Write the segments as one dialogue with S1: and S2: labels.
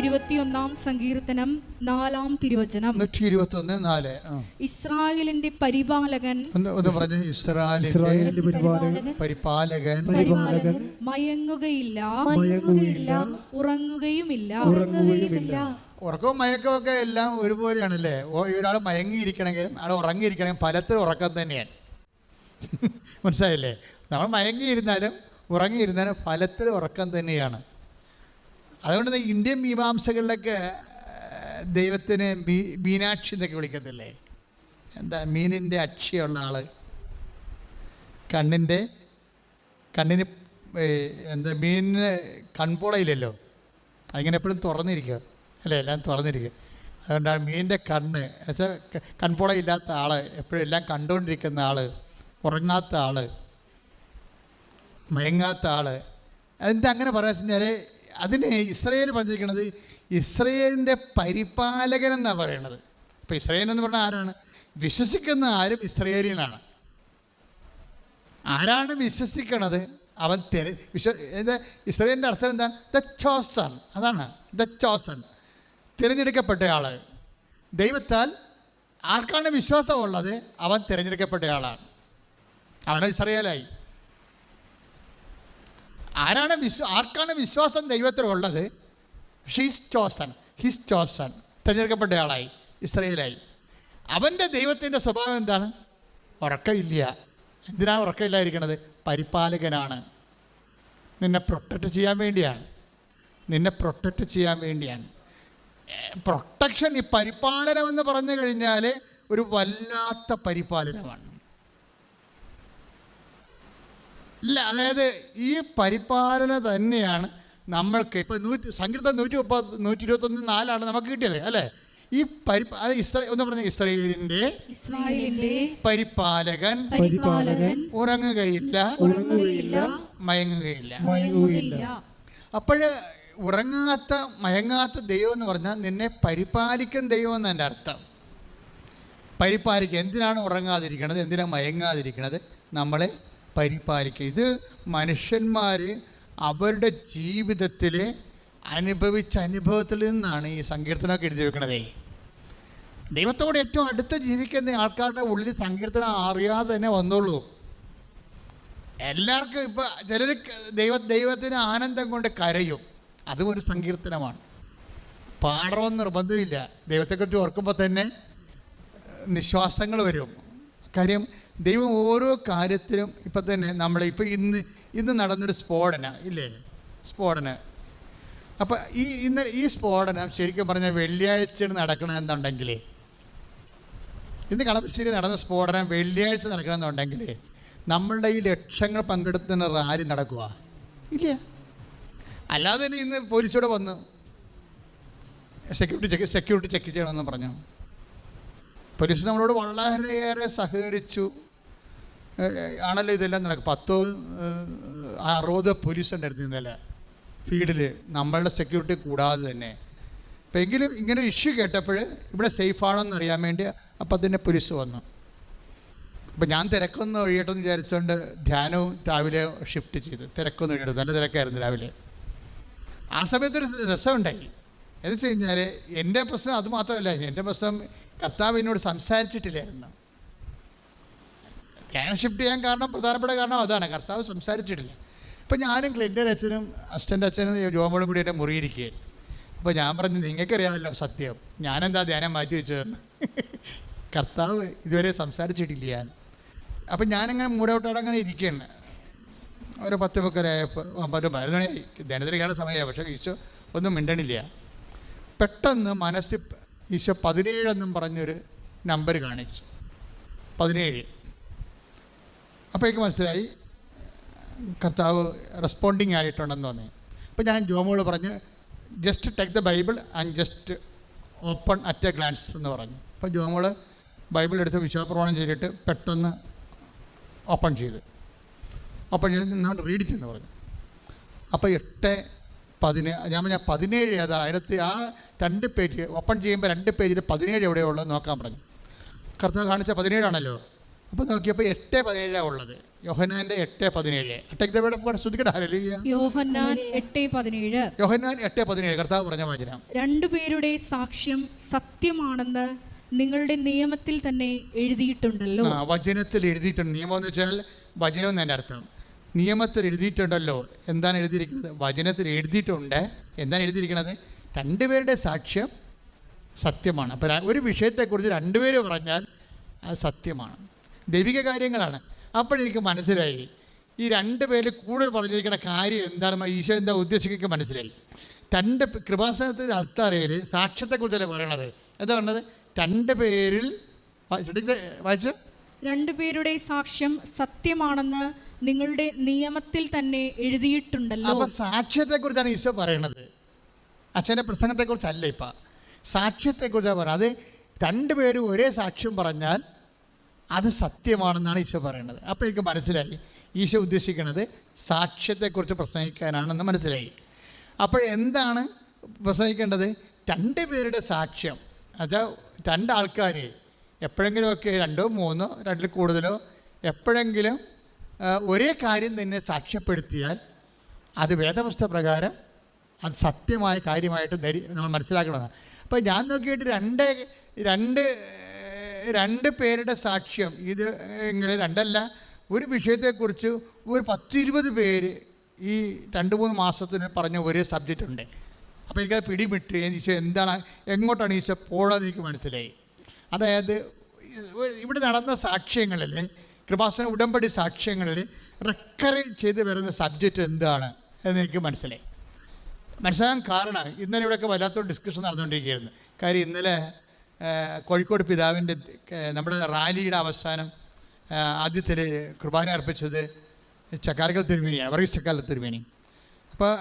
S1: ഇരുപത്തിയൊന്നാം സങ്കീർത്തനം നാലാം തിരുവചനം.
S2: നൂറ്റി ഇരുപത്തി ഒന്ന് നാല്.
S1: ഇസ്രായേലിന്റെ പരിപാലകൻ
S2: ഇസ്രായേലിന്റെ
S3: പരിപാലകൻ.
S2: പരിപാലകൻ
S3: പരിപാലകൻ.
S1: മയങ്ങുകയില്ല.
S3: മയങ്ങുകയില്ല.
S1: ഉറങ്ങുകയുമില്ല.
S3: ഉറങ്ങുകയുമില്ല.
S2: ഉറക്കവും മയക്കവും ഒക്കെ എല്ലാം ഒരുപോലെയാണല്ലേ? ഓ ഒരാൾ മയങ്ങിയിരിക്കണമെങ്കിലും ആൾ ഉറങ്ങിയിരിക്കണമെങ്കിലും ഫലത്തിൽ ഉറക്കം തന്നെയാണ്. മനസ്സിലായില്ലേ? നമ്മൾ മയങ്ങിയിരുന്നാലും ഉറങ്ങിയിരുന്നാലും ഫലത്തിൽ ഉറക്കം തന്നെയാണ്. അതുകൊണ്ട് ഇന്ത്യൻ മീമാംസകളിലൊക്കെ ദൈവത്തിന് മീ മീനാക്ഷി എന്നൊക്കെ വിളിക്കത്തില്ലേ? എന്താ മീനിന്റെ അക്ഷിയുള്ള ആൾ കണ്ണിന്റെ കണ്ണിന് എന്താ മീനിന് കൺപോളയില്ലല്ലോ? അതിങ്ങനെ എപ്പോഴും തുറന്നിരിക്കുക. അല്ലേ എല്ലാം തുറന്നിരിക്കുക. അതുകൊണ്ടാണ് മീനിന്റെ കണ്ണ് എന്നുവെച്ചാൽ കൺപോളയില്ലാത്ത ആൾ എപ്പോഴും എല്ലാം കണ്ടുകൊണ്ടിരിക്കുന്ന ആൾ ഉറങ്ങാത്ത ആൾ മയങ്ങാത്ത ആൾ അതിന്റെ അങ്ങനെ പറയാൻ വെച്ചാൽ അതിന് ഇസ്രയേൽ പറഞ്ഞിരിക്കുന്നത് ഇസ്രയേലിന്റെ പരിപാലകൻ എന്നാണ് പറയണത്. അപ്പോൾ ഇസ്രയേൽ എന്ന് പറഞ്ഞാൽ ആരാണ്? വിശ്വസിക്കുന്ന ആരും ഇസ്രയേലിനാണ് ആരാണ് വിശ്വസിക്കണത്? അവൻ തെര വിശ്വ ഇസ്രയേലിന്റെ അർത്ഥം എന്താണ്? ദ ചോസൺ അതാണ്. ദ ചോസൺ തിരഞ്ഞെടുക്കപ്പെട്ട ആൾ ദൈവത്താൽ ആർക്കാണ് വിശ്വാസമുള്ളത്? അവൻ തിരഞ്ഞെടുക്കപ്പെട്ടയാളാണ്. അവനെ ഇസ്രയേലായി. ആരാണ് വിശ്വ ആർക്കാണ് വിശ്വാസം ദൈവത്തിലുള്ളത് ഷീസ് ചോസൺ ഹിസ് ചോസൺ തിരഞ്ഞെടുക്കപ്പെട്ട ആളായി. ഇസ്രയേലായി. അവന്റെ ദൈവത്തിന്റെ സ്വഭാവം എന്താണ്? ഉറക്കമില്ല. എന്തിനാണ് ഉറക്കമില്ലായിരിക്കണത്? പരിപാലകനാണ്. നിന്നെ പ്രൊട്ടക്റ്റ് ചെയ്യാൻ വേണ്ടിയാണ്. നിന്നെ പ്രൊട്ടക്റ്റ് ചെയ്യാൻ വേണ്ടിയാണ്. പ്രൊട്ടക്ഷൻ ഈ പരിപാലനം എന്ന് പറഞ്ഞു കഴിഞ്ഞാൽ ഒരു വല്ലാത്ത പരിപാലനമാണ്. ഇല്ല അതായത് ഈ പരിപാലന തന്നെയാണ് നമ്മൾക്ക് ഇപ്പോൾ നൂറ്റി സങ്കീർത്തം നൂറ്റി മുപ്പത് നൂറ്റി ഇരുപത്തൊന്ന് നാലാണ് നമുക്ക് കിട്ടിയത് അല്ലേ? ഈ പരിപ അത് ഇസ്ര ഒന്ന് പറഞ്ഞ ഇസ്രായേലിന്റെ
S1: ഇസ്രായേലിന്റെ
S2: പരിപാലകൻ
S3: പരിപാലകൻ
S2: ഉറങ്ങുകയില്ല
S3: ഉറങ്ങുകയില്ല
S2: മയങ്ങുകയില്ല.
S3: മയങ്ങുകയില്ല.
S2: അപ്പോൾ ഉറങ്ങാത്ത മയങ്ങാത്ത ദൈവം എന്ന് പറഞ്ഞാൽ നിന്നെ പരിപാലിക്കും ദൈവം എന്ന് എന്റെ അർത്ഥം. പരിപാലിക്കുക എന്തിനാണ് ഉറങ്ങാതിരിക്കണത്? എന്തിനാണ് മയങ്ങാതിരിക്കണത്? നമ്മളെ പരിപാലിക്കുക. ഇത് മനുഷ്യന്മാർ അവരുടെ ജീവിതത്തിൽ അനുഭവിച്ച അനുഭവത്തിൽ നിന്നാണ് ഈ സങ്കീർത്തനമൊക്കെ എഴുതി വെക്കണതേ. ദൈവത്തോട് ഏറ്റവും അടുത്ത് ജീവിക്കുന്ന ആൾക്കാരുടെ ഉള്ളിൽ സങ്കീർത്തനം അറിയാതെ തന്നെ വന്നുള്ളൂ എല്ലാവർക്കും ഇപ്പം ചിലർ ദൈവ ദൈവത്തിന് ആനന്ദം കൊണ്ട് കരയും. അതും ഒരു സങ്കീർത്തനമാണ്. പാടണമെന്ന് നിർബന്ധമില്ല. ദൈവത്തെക്കുറിച്ച് ഓർക്കുമ്പോൾ തന്നെ നിശ്വാസങ്ങൾ വരും. കാര്യം ദൈവം ഓരോ കാര്യത്തിലും ഇപ്പം തന്നെ നമ്മൾ ഇപ്പം ഇന്ന് ഇന്ന് നടന്നൊരു സ്ഫോടന ഇല്ലേ? സ്ഫോടന. അപ്പം ഈ ഇന്ന് ഈ സ്ഫോടനം ശരിക്കും പറഞ്ഞാൽ വെള്ളിയാഴ്ച നടക്കണമെന്നുണ്ടെങ്കിൽ ഇന്ന് കളപ്പശ്ശേരി നടന്ന സ്ഫോടനം വെള്ളിയാഴ്ച നടക്കണമെന്നുണ്ടെങ്കിൽ നമ്മളുടെ ഈ ലക്ഷങ്ങൾ പങ്കെടുത്തുന്ന റാലി നടക്കുക ഇല്ല. അല്ലാതെ തന്നെ ഇന്ന് പോലീസോടെ വന്നു. സെക്യൂരിറ്റി ചെക്ക് സെക്യൂരിറ്റി ചെക്ക് ചെയ്യണമെന്ന് പറഞ്ഞു. പോലീസ് നമ്മളോട് വളരെയേറെ സഹകരിച്ചു. ആണല്ലോ ഇതെല്ലാം നടക്കും പത്തോ അറുപത് പോലീസ് ഉണ്ടായിരുന്നു ഇന്നലെ. ഫീൽഡിൽ നമ്മളുടെ സെക്യൂരിറ്റി കൂടാതെ തന്നെ. അപ്പം എങ്കിലും ഇങ്ങനെ ഇഷ്യൂ കേട്ടപ്പോൾ ഇവിടെ സേഫ് ആണോന്ന് അറിയാൻ വേണ്ടി അപ്പം തന്നെ പോലീസ് വന്നു. അപ്പം ഞാൻ തിരക്കൊന്ന് ഒഴിയട്ടെന്ന് വിചാരിച്ചുകൊണ്ട് ധ്യാനവും രാവിലെ ഷിഫ്റ്റ് ചെയ്തു. തിരക്കൊന്ന് ഒഴിയട്ടെ നല്ല തിരക്കായിരുന്നു രാവിലെ. ആ സമയത്തൊരു രസമുണ്ടായി. എന്ന് വെച്ച് കഴിഞ്ഞാൽ എന്റെ പ്രശ്നം അത് മാത്രമല്ല എന്റെ പ്രശ്നം കർത്താവ് എന്നോട് സംസാരിച്ചിട്ടില്ലായിരുന്നു. ധ്യാനം ഷിഫ്റ്റ് ചെയ്യാൻ കാരണം പ്രധാനപ്പെട്ട കാരണം അതാണ്. കർത്താവ് സംസാരിച്ചിട്ടില്ല. അപ്പം ഞാനും ക്ലിന്റെ അച്ഛനും അസിസ്റ്റന്റ് അച്ഛനും ജോമോളും കൂടി എന്റെ മുറിയിരിക്കുകയും അപ്പോൾ ഞാൻ പറഞ്ഞു നിങ്ങൾക്കറിയാമല്ലോ സത്യം. ഞാനെന്താ ധ്യാനം മാറ്റി വെച്ചതെന്ന്? കർത്താവ് ഇതുവരെ സംസാരിച്ചിട്ടില്ല അപ്പം ഞാനങ്ങനെ മൂടോട്ടോടെ അങ്ങനെ ഇരിക്കുകയാണ്. ഒരു പത്ത് മുക്കരായപ്പോൾ ഒരു പതിനൊന്ന് മണിയായി ധ്യാനത്തിരിക്കാനുള്ള സമയമായി. പക്ഷേ ഈശോ ഒന്നും മിണ്ടണില്ല. പെട്ടെന്ന് മനസ്സിൽ ഈശോ പതിനേഴെന്നും പറഞ്ഞൊരു നമ്പർ കാണിച്ചു. പതിനേഴ്. അപ്പോൾ എനിക്ക് മനസ്സിലായി കർത്താവ് റെസ്പോണ്ടിങ് ആയിട്ടുണ്ടെന്ന് തോന്നി. അപ്പോൾ ഞാൻ ജോമോൾ പറഞ്ഞ് just take the Bible and just open at a glance എന്ന് പറഞ്ഞു. അപ്പോൾ ജോമോൾ ബൈബിൾ എടുത്ത് വിശ്വാസപ്രമാണം ചെയ്തിട്ട് പെട്ടെന്ന് ഓപ്പൺ ചെയ്ത്. ഓപ്പൺ ചെയ്ത് നിന്നുകൊണ്ട് റീഡ് ചെയ്യുന്നു പറഞ്ഞു. അപ്പോൾ എട്ട് പതിനേ ഞാൻ പറഞ്ഞ പതിനേഴ് ഏതാ? അതിനകത്ത് ആ രണ്ട് പേജ് ഓപ്പൺ ചെയ്യുമ്പോൾ രണ്ട് പേജിൽ പതിനേഴ് എവിടെയുള്ളത് നോക്കാൻ പറഞ്ഞു. കർത്താവ് കാണിച്ച പതിനേഴാണല്ലോ. അപ്പോൾ നോക്കിയപ്പോൾ എട്ട് പതിനേഴാണ് ഉള്ളത്. യോഹനാന്റെ എട്ട് പതിനേഴ്. അട്ടേക്ക് ശ്രദ്ധിക്കട്ടെ? ഹല്ലേലൂയ.
S1: യോഹന്നാൻ എട്ട് പതിനേഴ്.
S2: യോഹന്നാൻ എട്ട് പതിനേഴ്. കർത്താവ് പറഞ്ഞ വചനം.
S1: രണ്ടുപേരുടെ സാക്ഷ്യം സത്യമാണെന്ന് നിങ്ങളുടെ നിയമത്തിൽ തന്നെ എഴുതിയിട്ടുണ്ടല്ലോ.
S2: ആ വചനത്തിൽ എഴുതിയിട്ടുണ്ട്. നിയമം എന്ന് വെച്ചാൽ വചനം എന്ന് എന്റെ അർത്ഥം. നിയമത്തിൽ എഴുതിയിട്ടുണ്ടല്ലോ. എന്താണ് എഴുതിയിരിക്കുന്നത്? വചനത്തിൽ എഴുതിയിട്ടുണ്ട്. എന്താണ് എഴുതിയിരിക്കുന്നത്? രണ്ടുപേരുടെ സാക്ഷ്യം സത്യമാണ്. അപ്പോൾ ഒരു വിഷയത്തെക്കുറിച്ച് രണ്ടുപേര് പറഞ്ഞാൽ അത് സത്യമാണ്. ദൈവിക കാര്യങ്ങളാണ്. അപ്പോഴെനിക്ക് മനസ്സിലായി. ഈ രണ്ട് പേര് കൂടുതൽ പറഞ്ഞിരിക്കുന്ന കാര്യം എന്താണ് ഈശോ എന്താ ഉദ്ദേശിക്കുക മനസ്സിലായി. രണ്ട് കൃപാസനത്തിന്റെ അൾത്താരയിൽ സാക്ഷ്യത്തെക്കുറിച്ചല്ലേ പറയണത്? എന്താ പറഞ്ഞത്? രണ്ട് പേരിൽ വായിച്ചു?
S1: രണ്ടുപേരുടെ സാക്ഷ്യം സത്യമാണെന്ന് നിങ്ങളുടെ നിയമത്തിൽ തന്നെ എഴുതിയിട്ടുണ്ടല്ലോ.
S2: അപ്പൊ സാക്ഷ്യത്തെ കുറിച്ചാണ് ഈശോ പറയണത്. അച്ഛന്റെ ഇപ്പൊ. സാക്ഷ്യത്തെ സാക്ഷ്യത്തെക്കുറിച്ചാണ് പറയുന്നത് അത് രണ്ടുപേരും ഒരേ സാക്ഷ്യം പറഞ്ഞാൽ അത് സത്യമാണെന്നാണ് ഈശോ പറയുന്നത് അപ്പോൾ എനിക്ക് മനസ്സിലായി. ഈശോ ഉദ്ദേശിക്കുന്നത് സാക്ഷ്യത്തെക്കുറിച്ച് പ്രസംഗിക്കാനാണെന്ന് മനസ്സിലായി. അപ്പോഴെന്താണ് പ്രസംഗിക്കേണ്ടത്? രണ്ട് പേരുടെ സാക്ഷ്യം. അതാ രണ്ടാൾക്കാർ എപ്പോഴെങ്കിലുമൊക്കെ രണ്ടോ മൂന്നോ രണ്ടിൽ കൂടുതലോ എപ്പോഴെങ്കിലും ഒരേ കാര്യം തന്നെ സാക്ഷ്യപ്പെടുത്തിയാൽ അത് വേദപുസ്തക പ്രകാരം അത് സത്യമായ കാര്യമായിട്ട് ധരി നമ്മൾ മനസ്സിലാക്കണമെന്ന് അപ്പോൾ ഞാൻ നോക്കിയിട്ട് രണ്ട് രണ്ട് രണ്ട് പേരുടെ സാക്ഷ്യം ഇത് ഇങ്ങനെ രണ്ടല്ല ഒരു വിഷയത്തെക്കുറിച്ച് ഒരു പത്തിരുപത് പേര് ഈ രണ്ട് മൂന്ന് മാസത്തിന് പറഞ്ഞ ഒരേ സബ്ജക്റ്റ് ഉണ്ട്. അപ്പോൾ എനിക്കത് പിടിമിട്ട് ഈശോ എന്താണ് എങ്ങോട്ടാണ് ഈശോ പോകണമെന്ന് എനിക്ക് മനസ്സിലായി. അതായത് ഇവിടെ നടന്ന സാക്ഷ്യങ്ങളിൽ കൃപാസന ഉടമ്പടി സാക്ഷ്യങ്ങളിൽ റെക്കറി ചെയ്ത് വരുന്ന സബ്ജക്റ്റ് എന്താണ് എന്ന് എനിക്ക് മനസ്സിലായി. മനസ്സിലാകാൻ കാരണം ഇന്നലെ ഇവിടെയൊക്കെ വല്ലാത്തൊരു ഡിസ്കഷൻ നടന്നുകൊണ്ടിരിക്കുകയായിരുന്നു. കാര്യം ഇന്നലെ കോഴിക്കോട് പിതാവിന്റെ നമ്മുടെ റാലിയുടെ അവസാനം ആദ്യത്തിൽ കുർബാന അർപ്പിച്ചത് ചക്കാലക്കൽ തിരുമേനിയാണ്. വർഗീസ് ചക്കാല തിരുമേനി. അപ്പോൾ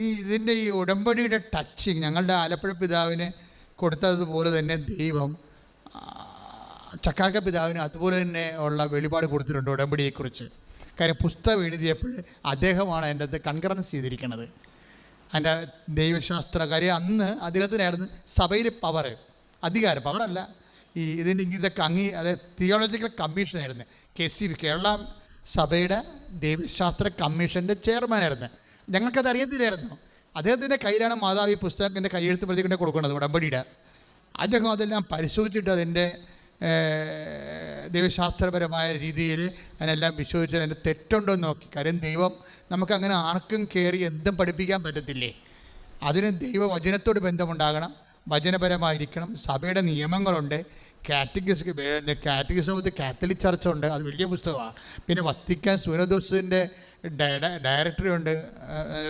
S2: ഈ ഇതിന്റെ ഈ ഉടമ്പടിയുടെ ടച്ചിങ് ഞങ്ങളുടെ ആലപ്പുഴ പിതാവിന് കൊടുത്തതുപോലെ തന്നെ ദൈവം ചക്കാക്ക പിതാവിന് അതുപോലെ തന്നെ ഉള്ള വെളിപാട് കൊടുത്തിട്ടുണ്ട് ഉടമ്പടിയെക്കുറിച്ച്. കാര്യം പുസ്തകം എഴുതിയപ്പോൾ അദ്ദേഹമാണ് എന്റെ അത് കൺകറൻസ് ചെയ്തിരിക്കുന്നത്. അതിന്റെ ദൈവശാസ്ത്ര കാര്യം അന്ന് അദ്ദേഹത്തിനായിരുന്നു സഭയിൽ പവർ അധികാരം പവറല്ല ഈ ഇതിന്റെ ഇതൊക്കെ അംഗീ അതായത് തിയോളജിക്കൽ കമ്മീഷനായിരുന്നു കെ സി ബി കേരള സഭയുടെ ദൈവശാസ്ത്ര കമ്മീഷന്റെ ചെയർമാനായിരുന്നു ഞങ്ങൾക്കത് അറിയത്തില്ലായിരുന്നു. അദ്ദേഹത്തിന്റെ കയ്യിലാണ് മാതാവ് ഈ പുസ്തകത്തിന്റെ കൈയെഴുത്ത് പ്രതികൊണ്ട് കൊടുക്കുന്നത് ഉടമ്പടിയുടെ. അദ്ദേഹം അതെല്ലാം പരിശോധിച്ചിട്ട് അതിന്റെ ദൈവശാസ്ത്രപരമായ രീതിയിൽ അതിനെല്ലാം വിശ്വസിച്ച് അതിന്റെ തെറ്റുണ്ടോ എന്ന് നോക്കി. കാര്യം ദൈവം നമുക്കങ്ങനെ ആർക്കും കയറി എന്തും പഠിപ്പിക്കാൻ പറ്റത്തില്ലേ? അതിന് ദൈവവചനത്തോട് ബന്ധമുണ്ടാകണം വചനപരമായിരിക്കണം സഭയുടെ നിയമങ്ങളുണ്ട്. Catechism catechism of the Catholic church ഉണ്ട് അത് വലിയ പുസ്തകമാണ്. പിന്നെ വത്തിക്കാൻ സൂര്യദോസിന്റെ ഡയറക്ടറി ഉണ്ട്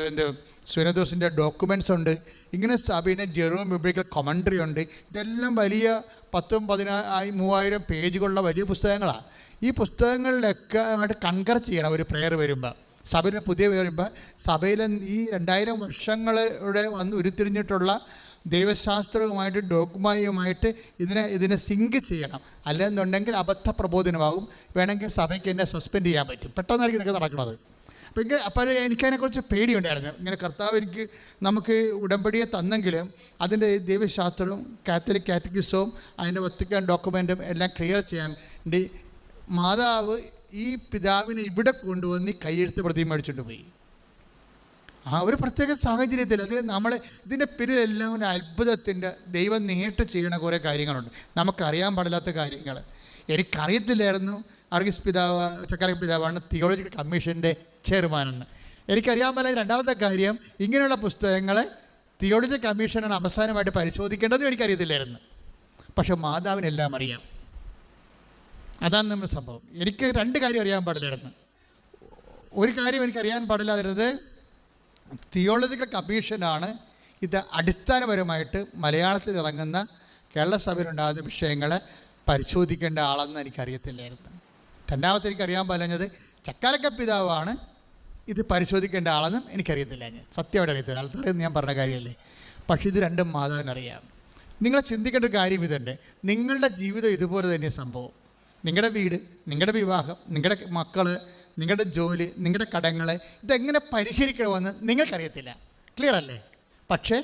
S2: എന്ത് സുനദോസിന്റെ ഡോക്യുമെന്റ്സ് ഉണ്ട്. ഇങ്ങനെ സബീനെ ജെറോ ബിബ്ലിക്കൽ കൊമൻട്രി ഉണ്ട്. ഇതെല്ലാം വലിയ പത്തും പതിനായി മൂവായിരം പേജുകളുള്ള വലിയ പുസ്തകങ്ങളാണ് ഈ പുസ്തകങ്ങളിലൊക്കെ ആയിട്ട് കൺകർ ചെയ്യണം ഒരു പ്രെയർ വരുമ്പോൾ സഭയിൽ പുതിയ വരുമ്പോൾ സഭയിലെ ഈ രണ്ടായിരം വർഷങ്ങളുടെ വന്ന് ഉരുത്തിരിഞ്ഞിട്ടുള്ള ദൈവശാസ്ത്രവുമായിട്ട് ഡോക്യുമായുമായിട്ട് ഇതിനെ ഇതിനെ സിങ്ക് ചെയ്യണം. അല്ലെന്നുണ്ടെങ്കിൽ അബദ്ധ പ്രബോധനമാകും വേണമെങ്കിൽ സഭയ്ക്ക് എന്നെ സസ്പെൻഡ് ചെയ്യാൻ പറ്റും. പെട്ടെന്നായിരിക്കും ഇതൊക്കെ നടക്കുന്നത്. അപ്പോൾ എനിക്ക് അപ്പോൾ എനിക്കതിനെക്കുറിച്ച് പേടിയുണ്ടായിരുന്നു. ഇങ്ങനെ കർത്താവ് എനിക്ക് നമുക്ക് ഉടമ്പടിയെ തന്നെങ്കിലും അതിന്റെ ദൈവശാസ്ത്രവും കാത്തലിക് കാറ്റഗിസവും അതിന്റെ വത്തിക്കാൻ ഡോക്യുമെന്റും എല്ലാം ക്ലിയർ ചെയ്യാൻ വേണ്ടി മാതാവ് ഈ പിതാവിനെ ഇവിടെ കൊണ്ടുവന്ന് കയ്യെഴുത്ത് പ്രതി മേടിച്ചുകൊണ്ട് പോയി. ആ ഒരു പ്രത്യേക സാഹചര്യത്തിൽ അത് നമ്മൾ ഇതിന്റെ പിന്നിലെല്ലാം ഒരു അത്ഭുതത്തിന്റെ ദൈവം നേരിട്ട് ചെയ്യണ കുറേ കാര്യങ്ങളുണ്ട്. നമുക്കറിയാൻ പാടില്ലാത്ത കാര്യങ്ങൾ. എനിക്കറിയത്തില്ലായിരുന്നു. അർഗിസ് പിതാവ് ചക്കാര പിതാവാണ് തിയോളജിക്കൽ കമ്മീഷന്റെ ചെയർമാനാണ് എനിക്കറിയാൻ പോലെ രണ്ടാമത്തെ കാര്യം ഇങ്ങനെയുള്ള പുസ്തകങ്ങളെ തിയോളജിക്കൽ കമ്മീഷനാണ് അവസാനമായിട്ട് പരിശോധിക്കേണ്ടത് എനിക്കറിയത്തില്ലായിരുന്നു. പക്ഷെ മാതാവിനെല്ലാം അറിയാം. അതാണ് നമ്മുടെ സംഭവം. എനിക്ക് രണ്ട് കാര്യം അറിയാൻ പാടില്ലായിരുന്നു. ഒരു കാര്യം എനിക്കറിയാൻ പാടില്ലാതിരുന്നത് തിയോളജിക്കൽ കമ്മീഷനാണ് ഇത് അടിസ്ഥാനപരമായിട്ട് മലയാളത്തിൽ ഇറങ്ങുന്ന കേരള സഭയിലുണ്ടാകുന്ന വിഷയങ്ങളെ പരിശോധിക്കേണ്ട ആളെന്ന് എനിക്കറിയത്തില്ലായിരുന്നു. രണ്ടാമത്തെ എനിക്കറിയാൻ പറഞ്ഞത് ചക്കാലക്ക പിതാവാണ് ഇത് പരിശോധിക്കേണ്ട ആളെന്നും എനിക്കറിയത്തില്ല. ഞാൻ സത്യമായിട്ട് അറിയത്തില്ല. ആൾക്കാരെന്ന് ഞാൻ പറഞ്ഞ കാര്യമല്ലേ? പക്ഷേ ഇത് രണ്ടും മാതാവിനറിയാം. നിങ്ങൾ ചിന്തിക്കേണ്ട ഒരു കാര്യം ഇതുണ്ട്. നിങ്ങളുടെ ജീവിതം ഇതുപോലെ തന്നെ സംഭവം. നിങ്ങളുടെ വീട് നിങ്ങളുടെ വിവാഹം നിങ്ങളുടെ മക്കൾ നിങ്ങളുടെ ജോലി നിങ്ങളുടെ കടങ്ങൾ ഇതെങ്ങനെ പരിഹരിക്കണമെന്ന് നിങ്ങൾക്കറിയത്തില്ല. ക്ലിയർ അല്ലേ? പക്ഷേ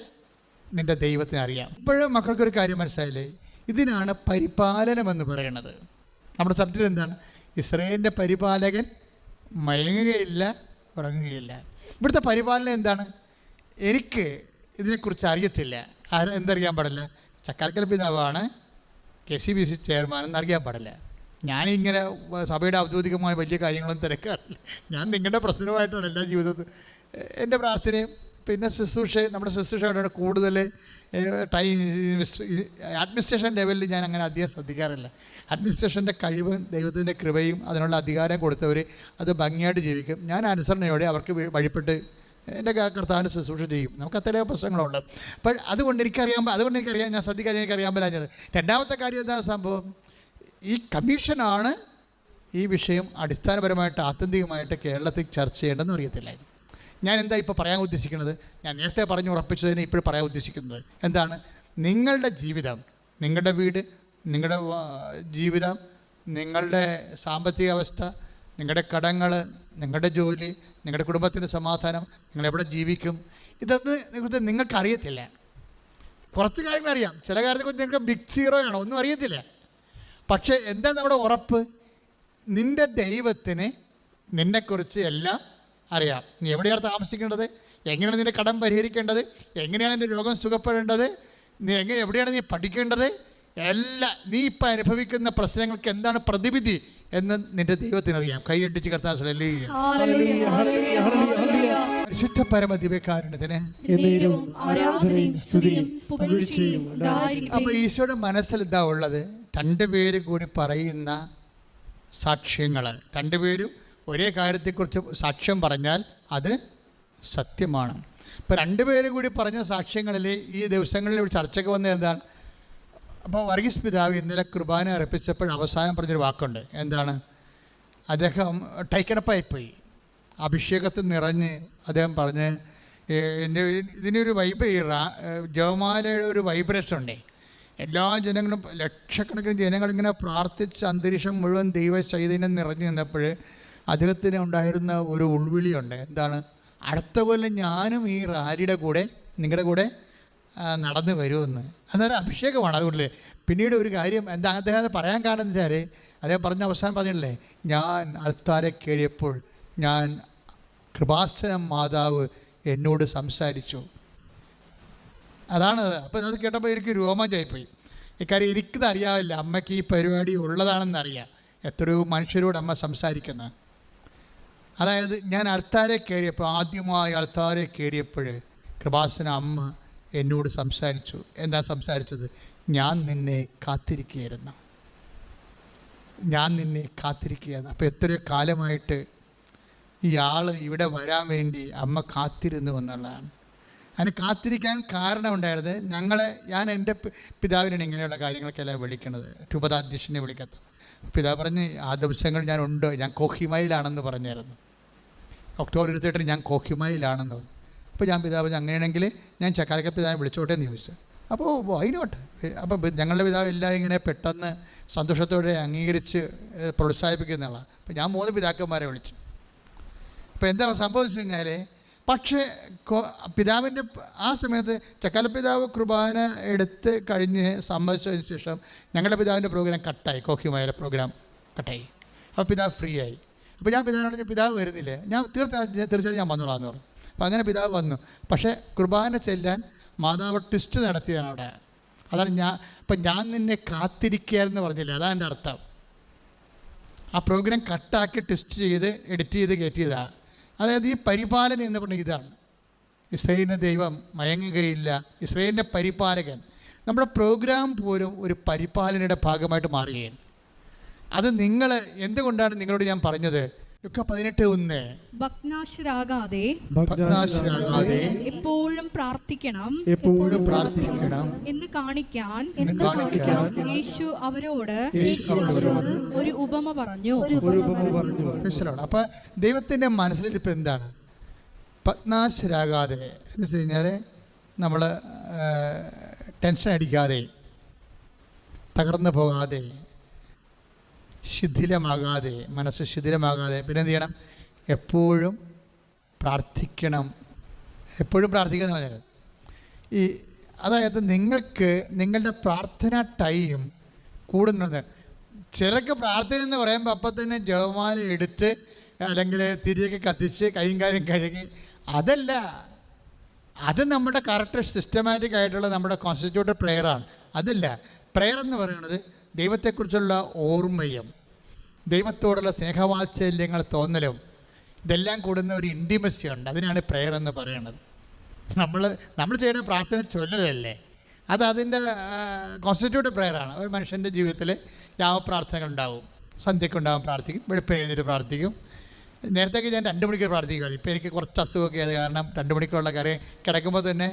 S2: നിന്റെ ദൈവത്തിന് അറിയാം. ഇപ്പോഴും മക്കൾക്കൊരു കാര്യം മനസ്സിലായില്ലേ? ഇതിനാണ് പരിപാലനം എന്ന് പറയുന്നത്. നമ്മുടെ സബ്ജക്റ്റ് എന്താണ്? ഇസ്രയേലിന്റെ പരിപാലകൻ മയങ്ങുകയില്ല ഉറങ്ങുകയില്ല. ഇവിടുത്തെ പരിപാലനം എന്താണ്? എനിക്ക് ഇതിനെക്കുറിച്ച് അറിയത്തില്ല. ആര് എന്തറിയാൻ പാടില്ല? ചക്കാർക്കൽ പിതാവാണ് K C B C chairman എന്നറിയാൻ പാടില്ല. ഞാനിങ്ങനെ സഭയുടെ ഔദ്യോഗികമായ വലിയ കാര്യങ്ങളൊന്നും തിരക്കാറില്ല. ഞാൻ നിങ്ങളുടെ പ്രശ്നമായിട്ടാണ് എല്ലാ ജീവിതത്തിൽ എന്റെ പ്രാർത്ഥനയും പിന്നെ ശുശ്രൂഷ നമ്മുടെ ശുശ്രൂഷയോടെ കൂടുതൽ ടൈം അഡ്മിനിസ്ട്രേഷൻ ലെവലിൽ ഞാൻ അങ്ങനെ അധികം ശ്രദ്ധിക്കാറില്ല. അഡ്മിനിസ്ട്രേഷന്റെ കഴിവും ദൈവത്തിന്റെ കൃപയും അതിനുള്ള അധികാരം കൊടുത്തവർ അത് ഭംഗിയായിട്ട് ജീവിക്കും. ഞാൻ അനുസരണയോടെ അവർക്ക് വഴി- വഴിപ്പെട്ട് എന്റെ കർത്താവിന് ശുശ്രൂഷ ചെയ്യും. നമുക്ക് അത്രയും പ്രശ്നങ്ങളുണ്ട് അപ്പോൾ അതുകൊണ്ട് എനിക്കറിയാൻ അതുകൊണ്ട് എനിക്കറിയാം ഞാൻ ശ്രദ്ധിക്കാൻ എനിക്കറിയാൻ പറ്റാഞ്ഞത്. രണ്ടാമത്തെ കാര്യം എന്താ സംഭവം? ഈ കമ്മീഷനാണ് ഈ വിഷയം അടിസ്ഥാനപരമായിട്ട് ആത്യന്തികമായിട്ട് കേരളത്തിൽ ചർച്ച ചെയ്യേണ്ടെന്ന് അറിയത്തില്ലായിരുന്നു. ഞാൻ എന്താ ഇപ്പോൾ പറയാൻ ഉദ്ദേശിക്കുന്നത്? ഞാൻ നേരത്തെ പറഞ്ഞു ഉറപ്പിച്ചതിന് ഇപ്പോഴും പറയാൻ ഉദ്ദേശിക്കുന്നത്. എന്താണ്? നിങ്ങളുടെ ജീവിതം നിങ്ങളുടെ വീട് നിങ്ങളുടെ ജീവിതം നിങ്ങളുടെ സാമ്പത്തിക അവസ്ഥ നിങ്ങളുടെ കടങ്ങൾ നിങ്ങളുടെ ജോലി നിങ്ങളുടെ കുടുംബത്തിന്റെ സമാധാനം നിങ്ങൾ എവിടെ ജീവിക്കും? ഇതൊന്നും നിങ്ങൾക്ക് നിങ്ങൾക്കറിയത്തില്ല. കുറച്ച് കാര്യങ്ങൾ അറിയാം. ചില കാര്യത്തെക്കുറിച്ച് നിങ്ങൾക്ക് ബിഗ് സീറോ ആണോ? ഒന്നും അറിയത്തില്ല. പക്ഷേ എന്താ നമ്മുടെ ഉറപ്പ്? നിന്റെ ദൈവത്തിന് നിന്നെക്കുറിച്ച് എല്ലാം അറിയാം. നീ എവിടെയാണ് താമസിക്കേണ്ടത്? എങ്ങനെയാണ് നിന്റെ കടം പരിഹരിക്കേണ്ടത്? എങ്ങനെയാണ് നിന്റെ രോഗം സുഖപ്പെടേണ്ടത്? നീ എങ്ങനെ എവിടെയാണ് നീ പഠിക്കേണ്ടത്? എല്ലാ നീ ഇപ്പം അനുഭവിക്കുന്ന പ്രശ്നങ്ങൾക്ക് എന്താണ് പ്രതിവിധി എന്ന് നിന്റെ ദൈവത്തിനറിയാം. കൈയടിച്ച് കർത്താൻ. പരിശുദ്ധ
S1: ഉണ്ടായിരിക്കട്ടെ.
S2: അപ്പോൾ ഈശോയുടെ മനസ്സിൽ എന്താ ഉള്ളത്. രണ്ടുപേര് കൂടി പറയുന്ന സാക്ഷ്യങ്ങൾ രണ്ടുപേരും ഒരേ കാര്യത്തെക്കുറിച്ച് സാക്ഷ്യം പറഞ്ഞാൽ അത് സത്യമാണ്. ഇപ്പോൾ രണ്ടുപേരും കൂടി പറഞ്ഞ സാക്ഷ്യങ്ങളിൽ ഈ ദിവസങ്ങളിൽ ഒരു ചർച്ചയ്ക്ക് വന്നത് എന്താണ്? അപ്പോൾ വർഗീസ് പിതാവ് ഇന്നലെ കുർബാന അർപ്പിച്ചപ്പോൾ അവസാനം പറഞ്ഞൊരു വാക്കുണ്ട്. എന്താണ്? അദ്ദേഹം ടൈക്കണപ്പായിപ്പോയി അഭിഷേകത്തിൽ നിറഞ്ഞ് അദ്ദേഹം പറഞ്ഞ് "ഏ, എന്റെ ഇതിനൊരു വൈബ് ജവമാലയുടെ ഒരു വൈബ്രേഷൻ ഉണ്ടേ. എല്ലാ ജനങ്ങളും ലക്ഷക്കണക്കിന് ജനങ്ങളിങ്ങനെ പ്രാർത്ഥിച്ച് അന്തരീക്ഷം മുഴുവൻ ദൈവ ചൈതന്യം നിറഞ്ഞു നിന്നപ്പോൾ അദ്ദേഹത്തിന് ഉണ്ടായിരുന്ന ഒരു ഉൾവിളിയുണ്ട്. എന്താണ്? അടുത്ത കൊല്ലം ഞാനും ഈ റാലിയുടെ കൂടെ നിങ്ങളുടെ കൂടെ നടന്നു വരുമെന്ന്. അതൊരു അഭിഷേകമാണ് അതുകൊണ്ടല്ലേ പിന്നീട് ഒരു കാര്യം എന്താ അദ്ദേഹം പറയാൻ കാരണം വെച്ചാൽ അദ്ദേഹം പറഞ്ഞ അവസാനം പറഞ്ഞില്ലേ ഞാൻ അൾത്താരെ കയറിയപ്പോൾ ഞാൻ കൃപാസനം മാതാവ് എന്നോട് സംസാരിച്ചു. അതാണ് അപ്പോൾ അത് കേട്ടപ്പോൾ എനിക്ക് രോമാഞ്ചായിപ്പോയി. ഇക്കാര്യം എനിക്കത് അറിയാവില്ല അമ്മയ്ക്ക് ഈ പരിപാടി ഉള്ളതാണെന്ന് അറിയാം എത്രയോ മനുഷ്യരോട് അമ്മ സംസാരിക്കുന്നത് അതായത് ഞാൻ അൾത്താരെ കയറിയപ്പോൾ ആദ്യമായി അൾത്താരെ കയറിയപ്പോൾ കൃപാസന അമ്മ എന്നോട് സംസാരിച്ചു. എന്താ സംസാരിച്ചത്? ഞാൻ നിന്നെ കാത്തിരിക്കുകയായിരുന്നു. ഞാൻ നിന്നെ കാത്തിരിക്കുകയാണ് അപ്പോൾ എത്രയോ കാലമായിട്ട് ഈ ആൾ ഇവിടെ വരാൻ വേണ്ടി അമ്മ കാത്തിരുന്നു എന്നുള്ളതാണ്. അതിന് കാത്തിരിക്കാൻ കാരണമുണ്ടായിരുന്നത് ഞങ്ങളെ ഞാൻ എന്റെ പിതാവിനെ പിതാവിനാണ് ഇങ്ങനെയുള്ള കാര്യങ്ങൾക്കെല്ലാം വിളിക്കണത് രൂപതാധ്യക്ഷനെ വിളിക്കത്തു. പിതാവ് പറഞ്ഞ് ആ ദിവസങ്ങൾ ഞാൻ ഉണ്ട്. ഞാൻ കോഹിമയിലാണെന്ന് പറഞ്ഞായിരുന്നു. ഒക്ടോബർ ഇരുപത്തെട്ടിന് ഞാൻ കോഹിമയിലാണെന്ന് പറഞ്ഞു അപ്പോൾ ഞാൻ പിതാവ് അങ്ങനെയാണെങ്കിൽ ഞാൻ ചക്കാലക്ക പിതാവിനെ വിളിച്ചോട്ടെ എന്ന് ചോദിച്ചു. അപ്പോൾ അതിനോട്ട് അപ്പോൾ ഞങ്ങളുടെ പിതാവ് എല്ലാം ഇങ്ങനെ പെട്ടെന്ന് സന്തോഷത്തോടെ അംഗീകരിച്ച് പ്രോത്സാഹിപ്പിക്കുന്നതാണ് അപ്പോൾ ഞാൻ മൂന്ന് പിതാക്കന്മാരെ വിളിച്ചു. അപ്പോൾ എന്താ സംഭവിച്ചു കഴിഞ്ഞാൽ പക്ഷേ പിതാവിന്റെ ആ സമയത്ത് ചക്കാല പിതാവ് കുർബാന എടുത്ത് കഴിഞ്ഞ് സമ്മതിച്ചതിന് ശേഷം ഞങ്ങളുടെ പിതാവിന്റെ പ്രോഗ്രാം കട്ടായി കോഹിമായുടെ പ്രോഗ്രാം കട്ടായി. അപ്പോൾ പിതാവ് ഫ്രീ ആയി അപ്പോൾ ഞാൻ പിതാവിനോട് പിതാവ് വരുന്നില്ലേ? ഞാൻ തീർച്ചയായും തീർച്ചയായും ഞാൻ വന്നോളാം എന്ന് പറഞ്ഞു. അപ്പോൾ അങ്ങനെ പിതാവ് വന്നു. പക്ഷേ കുർബാന ചെല്ലാൻ മാതാവ് ട്വിസ്റ്റ് നടത്തിയതാണ് അവിടെ. അതാണ് ഞാൻ അപ്പം ഞാൻ നിന്നെ കാത്തിരിക്കുകയെന്ന് പറഞ്ഞില്ലേ? അതാണ് എന്റെ അർത്ഥം. ആ പ്രോഗ്രാം കട്ടാക്കി ട്വിസ്റ്റ് ചെയ്ത് എഡിറ്റ് ചെയ്ത് കയറ്റിയതാണ് അതായത് ഈ പരിപാലനം എന്ന് പറഞ്ഞ ഇതാണ്. ഇസ്രയേലിന്റെ ദൈവം മയങ്ങുകയില്ല. ഇസ്രയേലിന്റെ പരിപാലകൻ. നമ്മുടെ പ്രോഗ്രാം പോലും ഒരു പരിപാലനയുടെ ഭാഗമായിട്ട് മാറുകയാണ്. അത് നിങ്ങൾ എന്തുകൊണ്ടാണ് നിങ്ങളോട് ഞാൻ പറഞ്ഞത്? പതിനെട്ട് ഒന്ന്.
S1: ഭഗ്നാശരാകാതെ
S2: ഭഗ്നാശരാകാതെ
S1: എപ്പോഴും പ്രാർത്ഥിക്കണം.
S3: എപ്പോഴും
S2: പ്രാർത്ഥിക്കണം.
S1: എന്ന് കാണിക്കാൻ
S2: എന്ന് കാണിക്കാൻ
S1: യേശു അവരോട്
S3: യേശു അവരോട്
S1: ഒരു ഉപമ പറഞ്ഞു.
S3: ഒരു ഉപമ പറഞ്ഞു.
S2: അപ്പൊ ദൈവത്തിന്റെ മനസ്സിലിരിപ്പ് എന്താണ്? പത്നാശരാകാതെ എന്ന് വെച്ച് കഴിഞ്ഞാൽ നമ്മൾ ടെൻഷൻ അടിക്കാതെ തകർന്നു പോകാതെ ശിഥിലമാകാതെ മനസ്സ് ശിഥിലമാകാതെ പിന്നെ എന്ത് ചെയ്യണം? എപ്പോഴും പ്രാർത്ഥിക്കണം. എപ്പോഴും പ്രാർത്ഥിക്കുന്ന പറഞ്ഞാൽ ഈ അതായത് നിങ്ങൾക്ക് നിങ്ങളുടെ പ്രാർത്ഥന ടൈം കൂടുന്നത് ചിലർക്ക് പ്രാർത്ഥന എന്ന് പറയുമ്പോൾ അപ്പം തന്നെ ജവമാല എടുത്ത് അല്ലെങ്കിൽ തിരിയൊക്കെ കത്തിച്ച് കൈയും കാര്യം കഴുകി. അതല്ല അത് നമ്മുടെ കറക്റ്റ് സിസ്റ്റമാറ്റിക് ആയിട്ടുള്ള നമ്മുടെ കോൺസ്റ്റിറ്റ്യൂട്ടഡ് പ്രെയറാണ് അതല്ല പ്രെയർ എന്ന് പറയുന്നത് ദൈവത്തെക്കുറിച്ചുള്ള ഓർമ്മയും ദൈവത്തോടുള്ള സ്നേഹവാത്സല്യങ്ങൾ തോന്നലും ഇതെല്ലാം കൂടുന്ന ഒരു ഇന്റിമസി ഉണ്ട്. അതിനാണ് പ്രെയർ എന്ന് പറയുന്നത്. നമ്മൾ നമ്മൾ ചെയ്യുന്ന പ്രാർത്ഥന ചൊല്ലലല്ലേ അത് അതിന്റെ കോൺസ്റ്റിറ്റ്യൂട്ട് പ്രെയറാണ് ഒരു മനുഷ്യന്റെ ജീവിതത്തിൽ യാവപ്രാർത്ഥനകൾ ഉണ്ടാവും? സന്ധ്യക്കുണ്ടാവും പ്രാർത്ഥിക്കും. വെളുപ്പ് എഴുന്നേറ്റ് പ്രാർത്ഥിക്കും. നേരത്തേക്ക് ഞാൻ രണ്ട് മണിക്കൂർ പ്രാർത്ഥിക്കുമായിരുന്നു ഇപ്പോൾ എനിക്ക് കുറച്ച് അസുഖമൊക്കെ ആയത് കാരണം രണ്ട് മണിക്കൂറുള്ള കാര്യം കിടക്കുമ്പോൾ തന്നെ